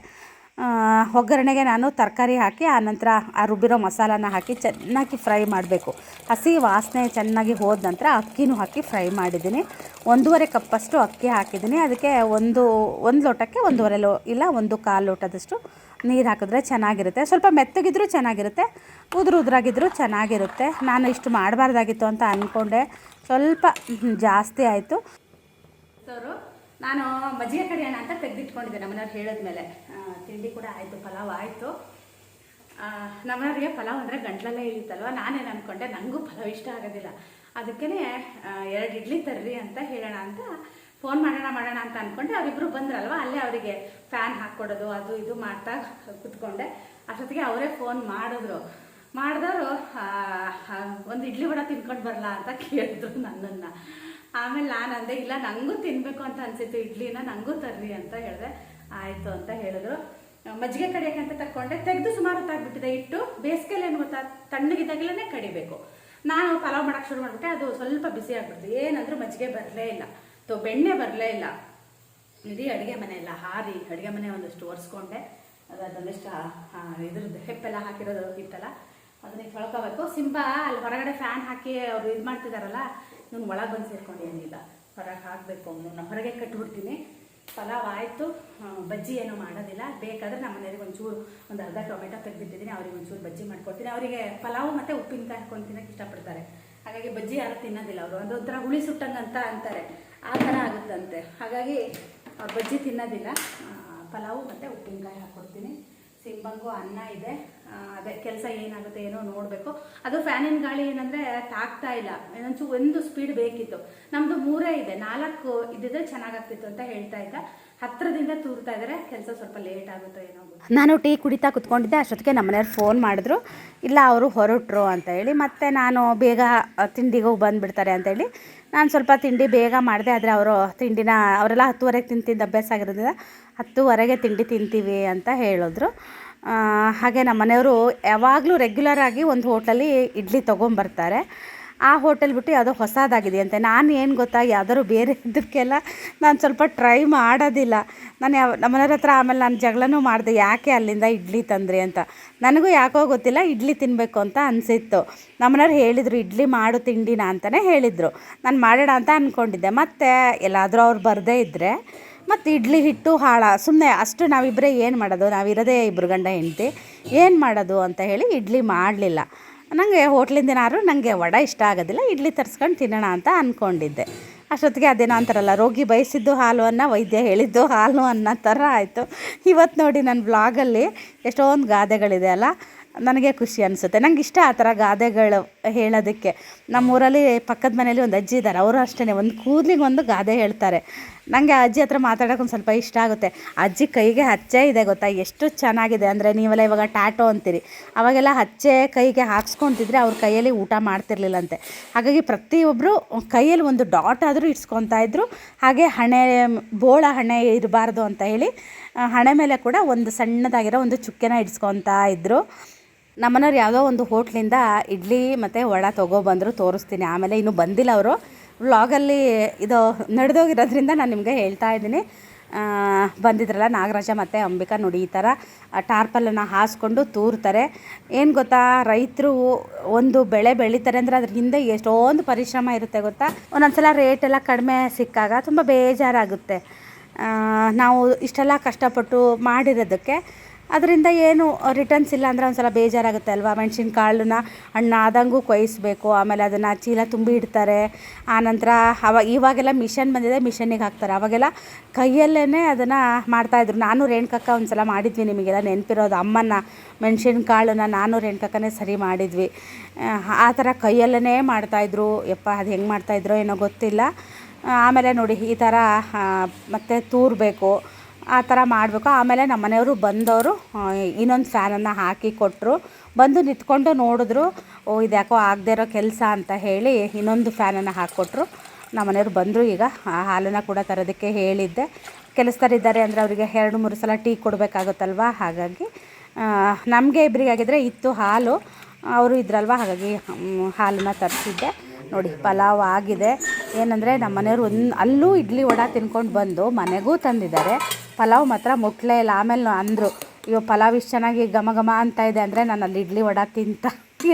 ಒಗ್ಗರಣೆಗೆ ನಾನು ತರಕಾರಿ ಹಾಕಿ ಆನಂತರ ಆ ರುಬ್ಬಿರೋ ಮಸಾಲಾನ ಹಾಕಿ ಚೆನ್ನಾಗಿ ಫ್ರೈ ಮಾಡಬೇಕು. ಹಸಿ ವಾಸನೆ ಚೆನ್ನಾಗಿ ಹೋದ ನಂತರ ಅಕ್ಕಿನೂ ಹಾಕಿ ಫ್ರೈ ಮಾಡಿದ್ದೀನಿ. ಒಂದೂವರೆ ಕಪ್ಪಷ್ಟು ಅಕ್ಕಿ ಹಾಕಿದ್ದೀನಿ. ಅದಕ್ಕೆ ಒಂದು ಒಂದು ಲೋಟಕ್ಕೆ ಒಂದೂವರೆ ಲೋ, ಇಲ್ಲ ಒಂದು ಕಾಲು ಲೋಟದಷ್ಟು ನೀರು ಹಾಕಿದ್ರೆ ಚೆನ್ನಾಗಿರುತ್ತೆ. ಸ್ವಲ್ಪ ಮೆತ್ತಗಿದ್ರೂ ಚೆನ್ನಾಗಿರುತ್ತೆ, ಉದುರು ಉದುರಾಗಿದ್ದರೂ ಚೆನ್ನಾಗಿರುತ್ತೆ. ನಾನು ಇಷ್ಟು ಮಾಡಬಾರ್ದಾಗಿತ್ತು ಅಂತ ಅಂದ್ಕೊಂಡೆ ಸ್ವಲ್ಪ ಜಾಸ್ತಿ ಆಯಿತು. ನಾನು ಮಜ್ಜಿಗೆ ಕಡಿಯೋಣ ಅಂತ ತೆಗೆದಿಟ್ಕೊಂಡಿದ್ದೆ. ನಮ್ಮನೆಯವ್ರು ಹೇಳಿದ್ಮೇಲೆ. ತಿಂಡಿ ಕೂಡ ಆಯಿತು, ಪಲಾವ್ ಆಯಿತು. ನಮ್ಮನವ್ರಿಗೆ ಪಲಾವ್ ಅಂದರೆ ಗಂಟ್ಲಲ್ಲೇ ಇಳಿತಲ್ವ ನಾನೇನು ಅಂದ್ಕೊಂಡೆ ನನಗೂ ಪಲಾವ್ ಇಷ್ಟ ಆಗೋದಿಲ್ಲ. ಅದಕ್ಕೇ ಎರಡು ಇಡ್ಲಿ ತರ್ರಿ ಅಂತ ಹೇಳೋಣ ಅಂತ ಫೋನ್ ಮಾಡೋಣ ಮಾಡೋಣ ಅಂತ ಅಂದ್ಕೊಂಡೆ ಅವರಿಬ್ಬರು ಬಂದ್ರಲ್ವ? ಅಲ್ಲೇ ಅವರಿಗೆ ಫ್ಯಾನ್ ಹಾಕ್ಕೊಡೋದು, ಅದು ಇದು ಮಾಡ್ತಾ ಕುತ್ಕೊಂಡೆ. ಅಷ್ಟೊತ್ತಿಗೆ ಅವರೇ ಫೋನ್ ಮಾಡಿದ್ರು. ಮಾಡಿದವರು ಒಂದು ಇಡ್ಲಿ ಬಡ ತಿನ್ಕೊಂಡು ಬರಲಾ ಅಂತ ಕೇಳಿದ್ರು ನನ್ನನ್ನು. ಆಮೇಲೆ ನಾನು ಅಂದೆ, ಇಲ್ಲ ನನಗೂ ತಿನ್ನಬೇಕು ಅಂತ ಅನ್ಸಿತ್ತು, ಇಡ್ಲಿನ ನನಗೂ ತರ್ರಿ ಅಂತ ಹೇಳಿದೆ. ಆಯಿತು ಅಂತ ಹೇಳಿದ್ರು. ಮಜ್ಜಿಗೆ ಕಡಿಯೋಕ್ಕಂತ ತಕ್ಕೊಂಡೆ. ತೆಗೆದು ಸುಮಾರು ಹೊತ್ತಾಗ್ಬಿಟ್ಟಿದೆ ಇಟ್ಟು ಬೇಸಿಗೆಲಿ ಏನು ಗೊತ್ತಾ? ತಣ್ಣಗಿದ್ದಾಗಲೇ ಕಡಿಬೇಕು. ನಾನು ಪಲಾವ್ ಮಾಡೋಕ್ಕೆ ಶುರು ಮಾಡಿಬಿಟ್ಟೆ. ಅದು ಸ್ವಲ್ಪ ಬಿಸಿ ಆಗ್ಬಿಡ್ತು. ಏನಂದ್ರೂ ಮಜ್ಜಿಗೆ ಬರಲೇ ಇಲ್ಲ. ತೊ, ಬೆಣ್ಣೆ ಬರಲೇ ಇಲ್ಲ. ಇಡೀ ಅಡುಗೆ ಮನೆ ಎಲ್ಲ ಹಾರಿ. ಅಡುಗೆ ಮನೆ ಒಂದಷ್ಟು ಒರೆಸ್ಕೊಂಡೆ. ಅದು ಅದೊಂದಿಷ್ಟು ಇದ್ರದ್ದು ಹೆಪ್ಪೆಲ್ಲ ಹಾಕಿರೋದು ಇತ್ತಲ್ಲ ಅದನ್ನ ತೊಳ್ಕೋಬೇಕು. ಸಿಂಪಾ ಅಲ್ಲಿ ಹೊರಗಡೆ ಫ್ಯಾನ್ ಹಾಕಿ ಅವರು ಇದು ಮಾಡ್ತಿದಾರಲ್ಲ ನಾನು ಒಳಗೆ ಬಂದು ಸೇರ್ಕೊಂಡು ಏನಿಲ್ಲ ಹೊರಗೆ ಹಾಕಬೇಕು ಅವನು ಹೊರಗೆ ಕಟ್ಬಿಡ್ತೀನಿ ಪಲಾವ್ ಆಯಿತು ಬಜ್ಜಿ ಏನೂ ಮಾಡೋದಿಲ್ಲ. ಬೇಕಾದ್ರೆ ನಮ್ಮ ಮನೆಯವ್ರಿಗೆ ಒಂಚೂರು ಒಂದು ಅರ್ಧ ಟೊಮೆಟೊ ತೆಗೆದಿಟ್ಟಿದ್ದೀನಿ, ಅವ್ರಿಗೆ ಒಂಚೂರು ಬಜ್ಜಿ ಮಾಡ್ಕೊಡ್ತೀನಿ. ಅವರಿಗೆ ಪಲಾವ್ ಮತ್ತು ಉಪ್ಪಿನಕಾಯಿ ಹಾಕೊಂಡು ತಿನ್ನೋಕೆ ಇಷ್ಟಪಡ್ತಾರೆ. ಹಾಗಾಗಿ ಬಜ್ಜಿ ಯಾರು ತಿನ್ನೋದಿಲ್ಲ ಅವರು. ಒಂದು ಒಂಥರ ಹುಳಿ ಸುಟ್ಟಂಗಂತ ಅಂತಾರೆ. ಆ ಥರ ಆಗುತ್ತಂತೆ. ಹಾಗಾಗಿ ಅವ್ರು ಬಜ್ಜಿ ತಿನ್ನೋದಿಲ್ಲ. ಪಲಾವು ಮತ್ತು ಉಪ್ಪಿನಕಾಯಿ ಹಾಕ್ಕೊಡ್ತೀನಿ. ಸಿಂಬಂಗು ಅನ್ನ ಇದೆ. ಅದೇ ಕೆಲಸ ಏನಾಗುತ್ತೆ ಏನೋ ನೋಡಬೇಕು. ಅದು ಫ್ಯಾನಿನ ಗಾಳಿ ಏನಂದರೆ ತಾಗ್ತಾ ಇಲ್ಲ. ಏನಂಚು ಒಂದು ಸ್ಪೀಡ್ ಬೇಕಿತ್ತು. ನಮ್ಮದು ಮೂರೇ ಇದೆ. ನಾಲ್ಕು ಇದ್ದಿದ್ರೆ ಚೆನ್ನಾಗಾಗ್ತಿತ್ತು ಅಂತ ಹೇಳ್ತಾ ಇದ್ದ. ಹತ್ತಿರದಿಂದ ತೂರ್ತಾ ಇದ್ದಾರೆ ಕೆಲಸ ಸ್ವಲ್ಪ ಲೇಟ್ ಆಗುತ್ತೋ ಏನೋ ನಾನು ಟೀ ಕುಡಿತಾ ಕುತ್ಕೊಂಡಿದ್ದೆ. ಅಷ್ಟೊತ್ತಿಗೆ ನಮ್ಮನೆಯವ್ರು ಫೋನ್ ಮಾಡಿದ್ರು. ಇಲ್ಲ, ಅವರು ಹೊರಟ್ರು ಅಂತ ಹೇಳಿ. ಮತ್ತು ನಾನು ಬೇಗ ತಿಂಡಿಗೂ ಬಂದುಬಿಡ್ತಾರೆ ಅಂತೇಳಿ ನಾನು ಸ್ವಲ್ಪ ತಿಂಡಿ ಬೇಗ ಮಾಡಿದೆ. ಆದರೆ ಅವರು ತಿಂಡಿನ, ಅವರೆಲ್ಲ ಹತ್ತುವರೆಗೆ ತಿಂದು ತಿಂದು ಅಭ್ಯಾಸ ಆಗಿರೋದ್ರಿಂದ ಹತ್ತುವರೆಗೆ ತಿಂಡಿ ತಿಂತೀವಿ ಅಂತ ಹೇಳಿದ್ರು. ಹಾಗೆ ನಮ್ಮ ಮನೆಯವರು ಯಾವಾಗಲೂ ರೆಗ್ಯುಲರ್ ಆಗಿ ಒಂದು ಹೋಟೆಲಲ್ಲಿ ಇಡ್ಲಿ ತೊಗೊಂಬರ್ತಾರೆ. ಆ ಹೋಟೆಲ್ ಬಿಟ್ಟು ಯಾವುದೋ ಹೊಸದಾಗಿದೆ ಅಂತೆ. ನಾನು ಏನು ಗೊತ್ತಾ, ಯಾವ್ದಾದ್ರು ಬೇರೆ ಇದಕ್ಕೆಲ್ಲ ನಾನು ಸ್ವಲ್ಪ ಟ್ರೈ ಮಾಡೋದಿಲ್ಲ. ನಾನು ಯಾವ ನಮ್ಮನೆಯವ್ರ ಹತ್ರ ಆಮೇಲೆ ನಾನು ಜಗಳನೂ ಮಾಡಿದೆ, ಯಾಕೆ ಅಲ್ಲಿಂದ ಇಡ್ಲಿ ತಂದ್ರಿ ಅಂತ. ನನಗೂ ಯಾಕೋ ಗೊತ್ತಿಲ್ಲ, ಇಡ್ಲಿ ತಿನ್ನಬೇಕು ಅಂತ ಅನಿಸಿತ್ತು. ನಮ್ಮನೆಯವ್ರು ಹೇಳಿದರು, ಇಡ್ಲಿ ಮಾಡು ತಿಂಡಿನ ಅಂತಲೇ ಹೇಳಿದರು. ನಾನು ಮಾಡೋಣ ಅಂತ ಅಂದ್ಕೊಂಡಿದ್ದೆ ಮತ್ತು ಎಲ್ಲಾದರೂ ಅವ್ರು ಬರದೇ ಇದ್ದರೆ ಮತ್ತು ಇಡ್ಲಿ ಹಿಟ್ಟು ಹಾಳ. ಸುಮ್ಮನೆ ಅಷ್ಟು ನಾವಿಬ್ಬರೇ ಏನು ಮಾಡೋದು? ನಾವಿರೋದೇ ಇಬ್ಬರು ಗಂಡ ಹೆಂಡತಿ. ಏನು ಮಾಡೋದು ಅಂತ ಹೇಳಿ ಇಡ್ಲಿ ಮಾಡಲಿಲ್ಲ. ನನಗೆ ಹೋಟ್ಲಿಂದೇನಾದ್ರು ನನಗೆ ವಡೆ ಇಷ್ಟ ಆಗೋದಿಲ್ಲ, ಇಡ್ಲಿ ತರಿಸ್ಕೊಂಡು ತಿನ್ನೋಣ ಅಂತ ಅಂದ್ಕೊಂಡಿದ್ದೆ ಅಷ್ಟೊತ್ತಿಗೆ ಅದೇನೋ ಅಂತಾರಲ್ಲ, ರೋಗಿ ಬಯಸಿದ್ದು ಹಾಲು ಅನ್ನ ವೈದ್ಯ ಹೇಳಿದ್ದು ಹಾಲು ಅನ್ನೋ ಥರ ಆಯಿತು. ಇವತ್ತು ನೋಡಿ ನನ್ನ ಬ್ಲಾಗಲ್ಲಿ ಎಷ್ಟೊಂದು ಗಾದೆಗಳಿದೆ ಅಲ್ಲ, ನನಗೆ ಖುಷಿ ಅನಿಸುತ್ತೆ. ನನಗೆ ಇಷ್ಟ ಆ ಥರ ಗಾದೆಗಳು ಹೇಳೋದಕ್ಕೆ. ನಮ್ಮೂರಲ್ಲಿ ಪಕ್ಕದ ಮನೇಲಿ ಒಂದು ಅಜ್ಜಿ ಇದ್ದಾರೆ ಅವರು ಅಷ್ಟೇ ಒಂದು ಕೂದಲಿಗೆ ಒಂದು ಗಾದೆ ಹೇಳ್ತಾರೆ. ನನಗೆ ಅಜ್ಜಿ ಹತ್ರ ಮಾತಾಡೋಕೆ ಒಂದು ಸ್ವಲ್ಪ ಇಷ್ಟ ಆಗುತ್ತೆ. ಅಜ್ಜಿ ಕೈಗೆ ಹಚ್ಚೆ ಇದೆ ಗೊತ್ತಾ? ಎಷ್ಟು ಚೆನ್ನಾಗಿದೆ ಅಂದರೆ ನೀವೆಲ್ಲ ಇವಾಗ ಟ್ಯಾಟೋ ಅಂತೀರಿ. ಅವಾಗೆಲ್ಲ ಹಚ್ಚೆ ಕೈಗೆ ಹಾಕ್ಸ್ಕೊತಿದ್ರೆ ಅವ್ರ ಕೈಯಲ್ಲಿ ಊಟ ಮಾಡ್ತಿರ್ಲಿಲ್ಲಂತೆ. ಹಾಗಾಗಿ ಪ್ರತಿಯೊಬ್ಬರು ಕೈಯಲ್ಲಿ ಒಂದು ಡಾಟ್ ಆದರೂ ಇಟ್ಸ್ಕೊತಾ ಇದ್ರು. ಹಾಗೆ ಹಣೆ, ಬೋಳ ಹಣೆ ಇರಬಾರ್ದು ಅಂತ ಹೇಳಿ ಹಣೆ ಮೇಲೆ ಕೂಡ ಒಂದು ಸಣ್ಣದಾಗಿರೋ ಒಂದು ಚುಕ್ಕೆನ ಇಡ್ಸ್ಕೊತಾ ಇದ್ದರು ನಮ್ಮನೆಯವ್ರು ಯಾವುದೋ ಒಂದು ಹೋಟ್ಲಿಂದ ಇಡ್ಲಿ ಮತ್ತು ವಡ ತೊಗೊಬಂದರು ತೋರಿಸ್ತೀನಿ. ಆಮೇಲೆ ಇನ್ನೂ ಬಂದಿಲ್ಲ ಅವರು. ವ್ಲಾಗಲ್ಲಿ ಇದು ನಡೆದೋಗಿರೋದ್ರಿಂದ ನಾನು ನಿಮಗೆ ಹೇಳ್ತಾ ಇದ್ದೀನಿ. ಬಂದಿದ್ರಲ್ಲ ನಾಗರಾಜ ಮತ್ತು ಅಂಬಿಕಾ ನುಡಿ ಈ ಥರ ಟಾರ್ಪಲನ್ನು ಹಾಸ್ಕೊಂಡು ತೂರ್ತಾರೆ. ಏನು ಗೊತ್ತಾ, ರೈತರು ಒಂದು ಬೆಳೆ ಬೆಳೀತಾರೆ ಅಂದರೆ ಅದ್ರ ಹಿಂದೆ ಎಷ್ಟೊಂದು ಪರಿಶ್ರಮ ಇರುತ್ತೆ ಗೊತ್ತಾ? ಒಂದೊಂದ್ಸಲ ರೇಟ್ ಎಲ್ಲ ಕಡಿಮೆ ಸಿಕ್ಕಾಗ ತುಂಬ ಬೇಜಾರಾಗುತ್ತೆ. ನಾವು ಇಷ್ಟೆಲ್ಲ ಕಷ್ಟಪಟ್ಟು ಮಾಡಿರೋದಕ್ಕೆ ಅದರಿಂದ ಏನು ರಿಟರ್ನ್ಸ್ ಇಲ್ಲ ಅಂದರೆ ಒಂದ್ಸಲ ಬೇಜಾರಾಗುತ್ತೆ ಅಲ್ವಾ? ಮೆಣಸಿನ ಕಾಳನ್ನ ಹಣ್ಣು ಆದಂಗೂ ಆಮೇಲೆ ಅದನ್ನು ಚೀಲ ತುಂಬಿ ಇಡ್ತಾರೆ. ಆನಂತರ ಅವ ಇವಾಗೆಲ್ಲ ಮಿಷನ್ ಬಂದಿದೆ ಮಿಷನ್ನಿಗೆ ಹಾಕ್ತಾರೆ. ಅವಾಗೆಲ್ಲ ಕೈಯಲ್ಲೇ ಅದನ್ನು ಮಾಡ್ತಾಯಿದ್ರು ನಾನು ರೇಣುಕಕ್ಕ ಒಂದ್ಸಲ ಮಾಡಿದ್ವಿ ನಿಮಗೆಲ್ಲ ನೆನಪಿರೋದು. ಅಮ್ಮನ ಮೆಣಸಿನ ಕಾಳನ್ನ ನಾನು ರೇಣುಕಕ್ಕನೇ ಸರಿ ಮಾಡಿದ್ವಿ. ಆ, ಥರ ಕೈಯಲ್ಲೇ ಮಾಡ್ತಾಯಿದ್ರು ಯಪ್ಪ ಅದು ಹೆಂಗೆ ಮಾಡ್ತಾಯಿದ್ರೋ ಏನೋ ಗೊತ್ತಿಲ್ಲ. ಆಮೇಲೆ ನೋಡಿ ಈ ಥರ ಮತ್ತೆ ತೂರಬೇಕು. ಆ ಥರ ಮಾಡಬೇಕು. ಆಮೇಲೆ ನಮ್ಮ ಮನೆಯವರು ಬಂದವರು ಇನ್ನೊಂದು ಫ್ಯಾನನ್ನು ಹಾಕಿ ಕೊಟ್ಟರು ಬಂದು ನಿಂತ್ಕೊಂಡು ನೋಡಿದ್ರು, ಓ, ಇದ್ಯಾಕೋ ಆಗದೆ ಇರೋ ಕೆಲಸ ಅಂತ ಹೇಳಿ ಇನ್ನೊಂದು ಫ್ಯಾನನ್ನು ಹಾಕಿಕೊಟ್ರು ನಮ್ಮ ಮನೆಯವರು ಬಂದರು ಈಗ, ಆ ಹಾಲನ್ನು ಕೂಡ ತರೋದಕ್ಕೆ ಹೇಳಿದ್ದೆ. ಕೆಲಸದಾರಿದ್ದಾರೆ ಅಂದರೆ ಅವರಿಗೆ ಎರಡು, ಮೂರು ಸಲ ಟೀ ಕೊಡಬೇಕಾಗುತ್ತಲ್ವ? ಹಾಗಾಗಿ ನಮಗೆ ಇಬ್ಬರಿಗಾಗಿದ್ದರೆ ಇತ್ತು ಹಾಲು. ಅವರು ಇದ್ರಲ್ವ? ಹಾಗಾಗಿ ಹಾಲನ್ನು ತರಿಸಿದ್ದೆ. ನೋಡಿ, ಪಲಾವ್ ಆಗಿದೆ. ಏನಂದರೆ ನಮ್ಮ ಮನೆಯವರು ಒಂದು, ಅಲ್ಲೂ ಇಡ್ಲಿ ವಡ ತಿನ್ಕೊಂಡು ಬಂದು ಮನೆಗೂ ತಂದಿದ್ದಾರೆ. ಪಲಾವ್ ಮಾತ್ರ ಮುಟ್ಲೇ ಇಲ್ಲ ಆಮೇಲೆ ಅಂದರು ಇವಾಗ ಪಲಾವ್ ಇಷ್ಟು ಚೆನ್ನಾಗಿ ಘಮ ಘಮ ಅಂತ ಇದೆ ಅಂದರೆ ನಾನು ಅಲ್ಲಿ ಇಡ್ಲಿ ವಡ ತಿಂತ